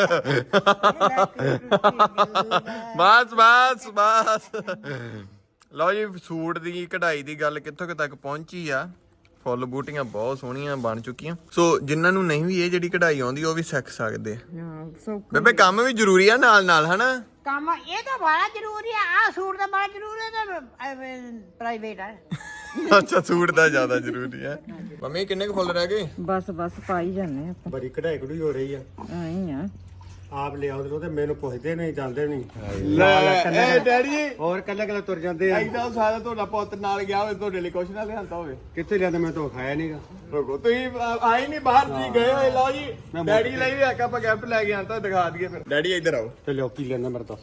ਬਸ ਬਸ ਬਸ। ਲਓ ਜੀ ਸੂਟ ਦੀ ਕਢਾਈ ਦੀ ਗੱਲ ਕਿੱਥੋਂ ਕੁ ਤੱਕ ਪਹੁੰਚੀ ਆ। ਫੁੱਲ ਬੂਟੀਆਂ ਬਹੁਤ ਸੋਹਣੀਆਂ ਬਣ ਚੁੱਕੀਆਂ। ਸੋ ਜਿਨ੍ਹਾਂ ਨੂੰ ਨਹੀਂ ਵੀ ਇਹ ਜਿਹੜੀ ਕਢਾਈ ਆਉਂਦੀ ਉਹ ਵੀ ਸਿੱਖ ਸਕਦੇ ਆ। ਹਾਂ ਸੋ ਬੇਬੇ ਕੰਮ ਵੀ ਜ਼ਰੂਰੀ ਆ ਨਾਲ ਨਾਲ ਹਨਾ? ਕੰਮ ਇਹ ਤਾਂ ਬੜਾ ਜ਼ਰੂਰੀ ਆ। ਆ ਸੂਟ ਤਾਂ ਬੜਾ ਜ਼ਰੂਰੀ ਹੈ ਤਾਂ ਪ੍ਰਾਈਵੇਟ ਹੈ ਅੱਛਾ ਸੂਟ ਦਾ ਜ਼ਿਆਦਾ ਜ਼ਰੂਰੀ ਹੈ ਮੰਮੀ ਕਿੰਨੇ ਕੁ ਫੁੱਲ ਰਹਿ ਗਏ? ਬਸ ਬਸ ਪਾਈ ਜਾਂਦੇ ਆਪਾਂ। ਬੜੀ ਕਢਾਈ ਕਢੂਈ ਹੋ ਰਹੀ ਆ। ਆਈ ਆ। ਆਪ ਲਿਆਉਂਦੇ ਨੂੰ ਤੇ ਮੈਨੂੰ ਪੁੱਛਦੇ ਨਹੀਂ ਜਾਂਦੇ ਨਹੀਂ। ਲੈ ਇਹ ਡੈਡੀ। ਹੋਰ ਕੱਲੇ ਕੱਲੇ ਤੁਰ ਜਾਂਦੇ ਆ। ਐਦਾਂ ਸਾਰਾ ਤੁਹਾਡਾ ਪੁੱਤ ਨਾਲ ਗਿਆ ਹੋਵੇ ਤੁਹਾਡੇ ਲਈ ਕੁਛ ਨਾ ਲਿਆਂਦਾ ਹੋਵੇ। ਕਿੱਥੇ ਲਿਆਂਦੇ ਮੈਂ ਤਾਂ ਖਾਇਆ ਨਹੀਂਗਾ ਰੁਕੋ ਤੁਸੀਂ ਆ- ਆਏ ਨਹੀਂ ਬਾਹਰ ਤੁਸੀਂ ਗਏ ਹੋਏ ਲਓ ਜੀ। ਡੈਡੀ ਲਈ ਵੀ ਆਕਾ ਆਪਾਂ ਗਿਫਟ ਲੈ ਕੇ ਆਂਤਾ ਦਿਖਾ ਦਈਏ ਫਿਰ। ਡੈਡੀ ਇੱਧਰ ਆਓ। ਤੇ ਲਿਓ ਕੀ ਲੈਣਾ ਮੇਰੇ ਤੋਂ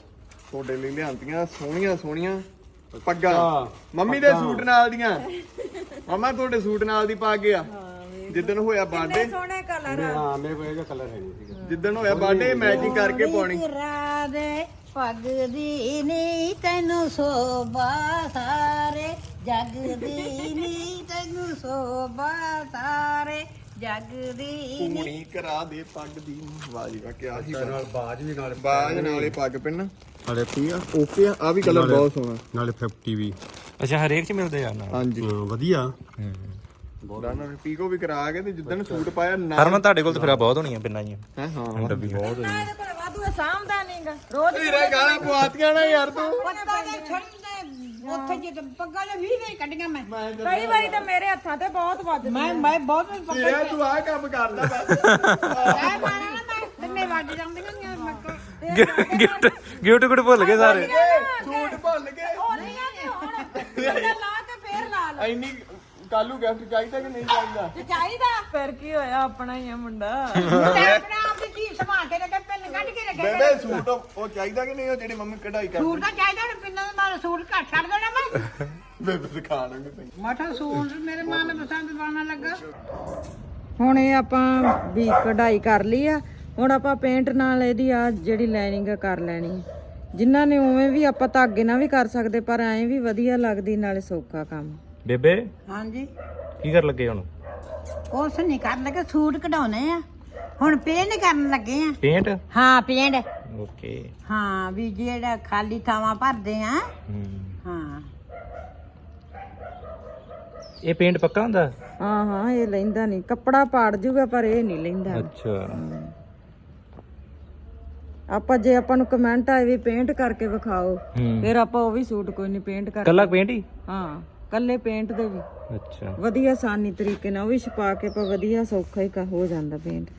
ਤੁਹਾਡੇ ਲਈ ਲਿਆਂਤੀਆਂ ਸੋਹਣੀਆਂ ਸੋਹਣੀਆਂ ਪੱਗਾਂ। ਮੰਮੀ ਦੇ ਸੂਟ ਨਾਲ ਦੀਆਂ। ਮਮਾ ਤੁਹਾਡੇ ਸੂਟ ਨਾਲ ਦੀ ਪਾ ਕੇ ਆ। ਜਿੱਦਣ ਹੋਇਆ ਬਰਥਡੇ ਸੋਹਣੇ ਕਲਰ ਹਾਂ ਮੇਰੇ ਕੋਲ ਇਹਦਾ ਕਲਰ ਹੈ ਨਹੀਂ ਸੀਗਾ। ਜਿੱਦਣ ਹੋਇਆ ਬਰਥਡੇ ਮੈਚਿੰਗ ਕਰਕੇ ਪਾਉਣੀ। ਰਾਦੇ ਪੱਗ ਦੀ ਨੀ ਤੈਨੂੰ ਸੋਭਾ ਸਾਰੇ। ਜਗ ਦੀ ਨੀ ਤੈਨੂੰ ਸੋਭਾ ਸਾਰੇ। ਜਗ ਦੀ ਨੀ। ਪੂਣੀ ਕਰਾ ਦੇ ਪੱਗ ਦੀ। ਵਾਹ ਜੀ ਵਾਹ ਕੀ ਹੀ ਨਾਲ ਬਾਜ ਵੀ ਨਾਲ ਬਾਜ ਨਾਲੇ ਪੱਗ ਪਿੰਨ। ਨਾਲੇ ਠੀਕ ਆ? ਓਕੇ ਆ ਆ ਵੀ ਕਲਰ ਬਹੁਤ ਸੋਹਣਾ। ਨਾਲੇ 50 ਵੀ। ਅੱਛਾ ਹਰੇਕ ਚ ਮਿਲਦੇ ਆ ਨਾਲ ਹਾਂਜੀ। ਹਾਂ, ਵਧੀਆ। ਨਾ ਪੀਕੋ ਵੀ ਕਰਾ ਕੇ ਤੇ ਜਿੱਦਣ ਸੂਟ ਪਾਇਆ ਨਾ ਹਰਮਨ ਤੁਹਾਡੇ ਕੋਲ ਤਾਂ ਫਿਰ ਬਹੁਤ ਹੋਣੀਆਂ ਪਿੰਨਾਂ ਜੀਆਂ ਹੈ ਹਾਂ। ਡੱਬੀ ਬਹੁਤ ਇਹਦੇ ਕੋਲ ਵਾਧੂ ਆ, ਸਾਂਭਦਾ ਨਹੀਂਗਾ ਰੋਜ਼ ਤੇਰੇ ਗਾਲਾਂ ਪਵਾਤੀਆਂ ਨਾ ਯਾਰ ਤੂੰ। ਪੱਤਾ ਦੇ ਛੜਦੇ ਉੱਥੇ ਜਿੱਦ ਪੱਗਾਂ ਦੇ 20 ਵਾਰੀ ਕੱਢੀਆਂ ਮੈਂ। ਕਈ ਵਾਰੀ ਤਾਂ ਮੇਰੇ ਹੱਥਾਂ ਤੇ ਬਹੁਤ ਵੱਜਦੀ ਮੈਂ ਮੈਂ ਬਹੁਤ ਵਾਰੀ ਪੱਗਾਂ ਤੇਰਾ ਤੂੰ ਆ ਕੰਮ ਕਰਦਾ ਬਸ। ਐ ਮਾਰਾ ਨਾ ਮੈਂ ਤਿੰਨੇ ਵੱਜ ਜਾਂਦੀਆਂ ਨੇ ਮੈਂ ਕ- ਗਿਫਟ ਗਿਫਟ ਗੁੱਟ ਭੁੱਲ ਗਏ ਸਾਰੇ। ਸੂਟ ਭੁੱਲ ਗਏ। ਉਹ ਨਹੀਂ ਆ ਕਿ ਹੁਣ ਲਾ ਕੇ ਫੇਰ ਲਾ ਲਓ ਐਨੀ ਕਾਲੂ ਗਿਫਟ ਚਾਹੀਦਾ ਕਿ ਨਹੀਂ ਚਾਹੀਦਾ? ਤੇ ਚਾਹੀਦਾ। ਫਿਰ ਕੀ ਹੋਇਆ ਆਪਣਾ ਹੀ ਆ ਮੁੰਡਾ? ਤੇ ਆਪਣੇ ਆਪ ਦੀ ਚੀਜ਼ ਸੰਭਾਲ ਕੇ ਰੱਖੇ ਪਿੰਨ ਕੱਢ ਕੇ ਰੱਖੇ ਬੇਬੇ ਸੂਟ ਉਹ ਚਾਹੀਦਾ ਕਿ ਨਹੀਂ? ਉਹ ਜਿਹੜੀ ਮੰਮੀ ਕਢਾਈ ਸੂਟ ਕਰਦੀ ਤਾਂ ਚਾਹੀਦਾ ਹੁਣ ਪਿੰਨਾਂ ਦੇ ਨਾਲ ਸੂਟ ਘੱਟ ਛੱਡ ਦੇਣਾ ਮੈਂ। ਬੇਬੇ ਦਿਖਾ ਲਾਂਗੇ ਤੈਨੂੰ। ਮਠਾ ਸੂਟ ਮੇਰੇ ਮਨ ਪਸੰਦ ਪਾਣਾ ਲੱਗਾ। ਹੁਣ ਇਹ ਆਪਾਂ ਵੀ ਕਢਾਈ ਕਰ ਲਈ ਆ। ਹੁਣ ਆਪਾਂ ਪੇਂਟ ਨਾਲ ਇਹਦੀ ਆ ਜਿਹੜੀ ਲਾਈਨਿੰਗ ਕਰ ਲੈਣੀ। ਜਿਨ੍ਹਾਂ ਨੇ ਉਵੇਂ ਵੀ ਆਪਾਂ ਧਾਗੇ ਨਾਲ ਵੀ ਕਰ ਸਕਦੇ ਪਰ ਐਂ ਵੀ ਵਧੀਆ ਲੱਗਦੀ ਨਾਲੇ ਸੌਖਾ ਕੰਮ। ਬੇਬੇ? ਹਾਂਜੀ। ਕੀ ਕਰ ਲੱਗੇ ਹੁਣ? ਕੁਛ ਨਹੀਂ ਕਰਨ ਲੱਗੇ ਸੂਟ ਕਢਾਉਣੇ ਆ। ਹੁਣ ਪੇਂਟ ਕਰਨ ਲੱਗੇ ਆ। ਪੇਂਟ ਹਾਂ ਪੇਂਟ ਓਕੇ ਹਾਂ ਵੀ ਜਿਹੜਾ ਖਾਲੀ ਥਾਵਾਂ ਭਰਦੇ ਆ। ਹਾਂ। ਇਹ ਪੇਂਟ ਪੱਕਾ ਹੁੰਦਾ? ਹਾਂ ਹਾਂ ਇਹ ਲੈਂਦਾ ਨਹੀਂ ਕੱਪੜਾ ਪਾੜ ਜੂਗਾ ਪਰ ਇਹ ਨਹੀਂ ਲੈਂਦਾ। ਅੱਛਾ। ਆਪਾਂ ਜੇ ਆਪਾਂ ਨੂੰ ਕਮੈਂਟ ਆਏ ਵੀ ਪੇਂਟ ਕਰਕੇ ਵਿਖਾਓ ਹੂੰ। ਫਿਰ ਆਪਾਂ ਉਹ ਵੀ ਸੂਟ ਕੋਈ ਨਹੀਂ ਪੇਂਟ ਕਰ ਕੱਲਾ ਪੇਂਟ ਹੀ? ਹਾਂ। ਕੱਲੇ ਪੇਂਟ ਦੇ ਵੀ। ਅੱਛਾ। ਵਧੀਆ ਆਸਾਨੀ ਤਰੀਕੇ ਨਾਲ ਉਹ ਵੀ ਛਪਾ ਕੇ ਆਪਾਂ ਵਧੀਆ ਸੌਖਾ ਹੀ ਕ- ਹੋ ਜਾਂਦਾ ਪੇਂਟ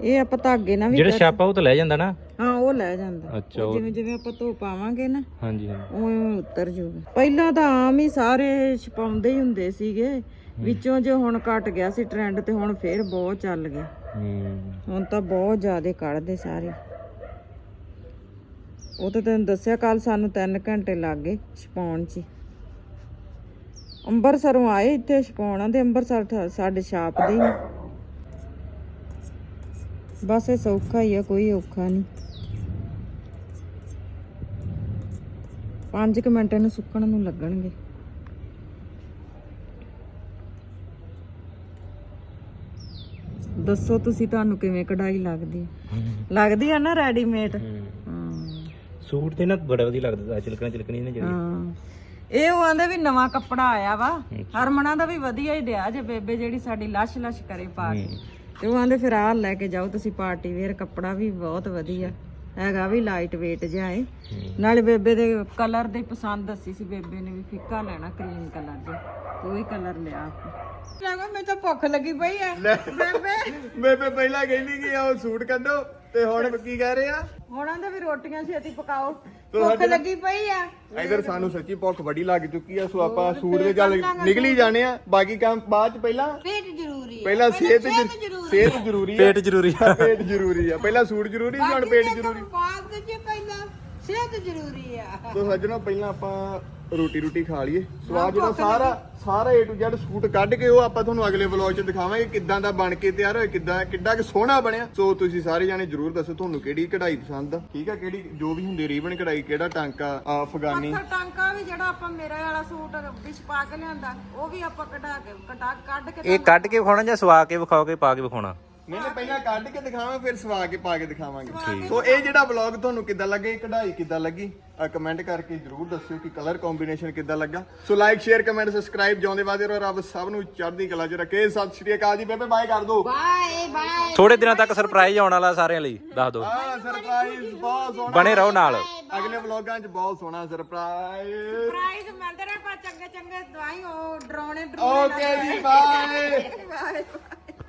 ਇਹ ਆਪਾਂ ਧਾਗੇ ਨਾਲ ਵੀ ਜਿਹੜਾ ਛਾਪਾ ਉਹ ਤਾਂ ਲੈ ਜਾਂਦਾ ਨਾ? ਹਾਂ ਉਹ ਲੈ ਜਾਂਦਾ। ਅੱਛਾ ਜਿਵੇਂ ਜਿਵੇਂ ਆਪਾਂ ਧੋ ਪਾਵਾਂਗੇ ਨਾ ਹਾਂਜੀ ਉਵੇਂ ਉਤਰ ਜੂਗਾ। ਪਹਿਲਾਂ ਤਾਂ ਆਮ ਹੀ ਸਾਰੇ ਛਪਾਉਂਦੇ ਹੀ ਹੁੰਦੇ ਸੀਗੇ। ਵਿੱਚੋਂ ਜੋ ਹੁਣ ਘਟ ਗਿਆ ਸੀ ਟ੍ਰੈਂਡ ਤੇ ਹੁਣ ਫੇਰ ਬਹੁਤ ਚੱਲ ਗਿਆ। ਹੁਣ ਤਾਂ ਬਹੁਤ ਜ਼ਿਆਦਾ ਕੱਢਦੇ ਸਾਰੇ। ਉਹ ਤਾਂ ਤੈਨੂੰ ਦੱਸਿਆ ਕੱਲ ਸਾਨੂੰ 3 ਘੰਟੇ ਲੱਗ ਗਏ ਛਪਾਉਣ 'ਚ ਹੀ। ਅੰਮ੍ਰਿਤਸਰੋਂ ਆਏ ਇੱਥੇ ਛਪਾਉਣਾ ਤੇ ਅੰਬਰਸਰ ਸਾਡੇ ਛਾਪਦੇ ਹੀ ਬਸ ਇਹ ਸੌਖਾ ਹੀ ਆ, ਕੋਈ ਔਖਾ ਨਹੀਂ। 5 ਮਿੰਟ ਇਹਨੂੰ ਸੁੱਕਣ ਨੂੰ ਲੱਗਣਗੇ। ਦੱਸੋ ਤੁਸੀਂ ਤੁਹਾਨੂੰ ਕਿਵੇਂ ਕਢਾਈ ਲੱਗਦੀ? ਲੱਗਦੀ ਆ ਨਾ ਰੈਡੀਮੇਡ ਸੂਟ ਤੇ ਨਾ ਬੜਾ ਵਧੀਆ ਲੱਗਦਾ ਚਿਲਕਣਾ ਚਿਲਕਣੀ ਨੇ ਜਿਹੜੀ। ਹਾਂ। ਇਹ ਉਹ ਆਂਦੇ ਵੀ ਨਵਾਂ ਕੱਪੜਾ ਆਇਆ ਵਾ। ਹਰਮਣਾ ਦਾ ਵੀ ਵਧੀਆ ਹੀ ਦਿਆ ਜੇ ਬੇਬੇ ਜਿਹੜੀ ਸਾਡੀ ਲਸ਼ ਲਸ਼ ਕਰੇ ਪਾ ਕੇ। ਤੇ ਉਹ ਆਂਦੇ ਫਿਰ ਆਹ ਲੈ ਕੇ ਜਾਓ ਤੁਸੀਂ ਪਾਰਟੀ ਵੇਅਰ ਕੱਪੜਾ ਵੀ ਬਹੁਤ ਵਧੀਆ। ਹੈਗਾ ਵੀ ਲਾਈਟ weight ਜਿਹਾ ਏ। ਨਾਲੇ ਬੇਬੇ ਦੇ ਕਲਰ ਦੀ ਪਸੰਦ ਦੱਸੀ ਸੀ ਬੇਬੇ ਨੇ ਵੀ ਫਿੱਕਾ ਲੈਣਾ ਕਰੀਮ ਕਲਰ ਦੇ। ਉਹੀ ਕਲਰ ਲਿਆ ਆਪਾਂ ਲੱਗਾ ਮੈਨੂੰ ਤਾਂ ਭੁੱਖ ਲੱਗੀ ਪਈ ਆ। ਬੇਬੇ। ਬੇਬੇ ਪਹਿਲਾਂ ਕਹਿੰਦੀ ਕਿ ਉਹ ਸੂਟ ਕੱਢੋ। ਤੇ ਹੁਣ ਕੀ ਕਹਿ ਰਹੇ ਆ? ਹੁਣ ਆਂਦੇ ਵੀ ਰੋਟੀਆਂ ਛੇਤੀ ਪਕਾਓ। ਭੁੱਖ ਲੱਗੀ ਪਈ ਆ। ਇਧਰ ਸਾਨੂੰ ਸੱਚੀ ਭੁੱਖ ਬੜੀ ਲੱਗ ਚੁੱਕੀ ਆ ਸੋ ਆਪਾਂ ਸੂਟ ਦੇ ਚੱਲ ਨਿਕਲੀ ਜਾਣੇ ਆ। ਬਾਕੀ ਕੰਮ ਬਾਅਦ ਚ ਪਹਿਲਾਂ ਪੇਟ ਜ਼ਰੂਰੀ ਆ। ਪਹਿਲਾਂ ਸਿਹਤ ਸਿਹਤ ਜ਼ਰੂ- ਸਿਹਤ ਜ਼ਰੂਰੀ ਆ। ਪੇਟ ਜ਼ਰੂਰੀ ਆ। ਪੇਟ ਜ਼ਰੂਰੀ ਆ। ਪਹਿਲਾਂ ਸੂਟ ਜ਼ਰੂਰੀ ਹੁਣ ਪੇਟ ਜ਼ਰੂਰੀ। ਬਾਅਦ ਵਿੱਚ ਪਹਿਲਾਂ। ਸਿਹਤ ਜ਼ਰੂਰੀ ਆ? ਸੋ ਸੱਜਣੋ ਪਹਿਲਾਂ ਆਪਾਂ ਰੋਟੀ ਰੋਟੀ ਖਾ ਲਈਏ। ਸਵਾਦ ਜਿਹੜਾ ਸਾਰਾ ਸਾਰਾ A to Z ਸੂਟ ਕੱਢ ਕੇ ਉਹ ਆਪਾਂ ਤੁਹਾਨੂੰ ਅਗਲੇ ਵਲੌਗ 'ਚ ਦਿਖਾਵਾਂਗੇ ਕਿੱਦਾਂ ਦਾ ਬਣ ਕੇ ਤਿਆਰ ਹੋਇਆ ਕਿੱਦਾਂ ਕਿੱਡਾ ਕਿ ਸੋਹਣਾ ਬਣਿਆ। ਸੋ ਤੁਸੀਂ ਸਾਰੇ ਜਾਣੇ ਜਰੂਰ ਦੱਸੋ ਤੁਹਾਨੂੰ ਕਿਹੜੀ ਕਢਾਈ ਪਸੰਦ ਆ। ਠੀਕ ਆ ਕਿਹੜੀ ਜੋ ਵੀ ਹੁੰਦੀ ਰੀਬਨ ਕਢਾਈ ਕਿਹੜਾ ਟਾਂਕਾ ਆ, ਅਫਗਾਨੀ ਪੱਥਰ ਟਾਂਕਾ ਵੀ ਜਿਹੜਾ ਆਪਾਂ ਮੇਰਾ ਵਾਲਾ ਸੂਟ ਵਿੱਚ ਪਾ ਕੇ ਲਿਆਂਦਾ ਉਹ ਵੀ ਆਪਾਂ ਕਢਾ ਕੇ ਕਟਾ ਕੱਢ ਕੇ ਇਹ ਕੱਢ ਕੇ ਵਿਖਾਉਣਾ ਜਾਂ ਸਵਾ ਕੇ ਵਿਖਾਓ ਕੇ ਪਾ ਕੇ ਵਿਖਾਉਣਾ? ਨਹੀਂ ਨਹੀਂ ਪਹਿਲਾਂ ਕੱਢ ਕੇ ਦਿਖਾਵਾਂ ਫਿਰ ਸਵਾ ਕੇ ਪਾ ਕੇ ਦਿਖਾਵਾਂਗੇ। ਸੋ ਇਹ ਜਿਹੜਾ ਵਲੌਗ ਤੁਹਾਨੂੰ ਕਿੱਦਾਂ ਲੱਗੇ ਕਢਾਈ ਕਿੱਦਾਂ ਲੱਗੀ ਕਮੈਂਟ ਕਰਕੇ ਜਰੂਰ ਦੱਸਿਓ ਕਿ ਕਲਰ ਕੰਬੀਨੇਸ਼ਨ ਕਿੱਦਾਂ ਲੱਗਾ। So like share comment subscribe ਜਿਉਂਦੇ ਵਾਦੇ ਰਹੋ ਰੱਬ ਸਭ ਨੂੰ ਚੜ੍ਹਦੀ ਕਲਾ 'ਚ ਰੱਖੇ। ਸਤਿ ਸ਼੍ਰੀ ਅਕਾਲ ਜੀ ਬੇਬੇ ਬਾਏ ਕਰ ਦੋ। ਬਾਏ ਬਾਏ ਥੋੜੇ ਦਿਨਾਂ ਤੱਕ ਸਰਪ੍ਰਾਈਜ਼ ਆਉਣ ਵਾਲਾ ਸਾਰਿਆਂ ਲਈ ਦੱਸ ਦਿਓ ਆ ਸਰਪ੍ਰਾਈਜ਼ ਬਹੁਤ ਸੋਹਣਾ। ਬਣੇ ਰਹੋ ਨਾਲ। ਅਗਲੇ ਵਲੌਗਾਂ 'ਚ ਬਹੁਤ ਸੋਹਣਾ ਸਰਪ੍ਰਾਈਜ਼ ਪ੍ਰਾਈਜ਼ ਮਿਲਦੇ ਰਹੇ ਪਰ ਚੰਗੇ ਚੰਗੇ ਦਵਾਈ ਉਹ ਡਰਾਉਣੇ ਡਰਾਉਣੇ ਓਕੇ ਜੀ ਬਾਏ ਬਾਏ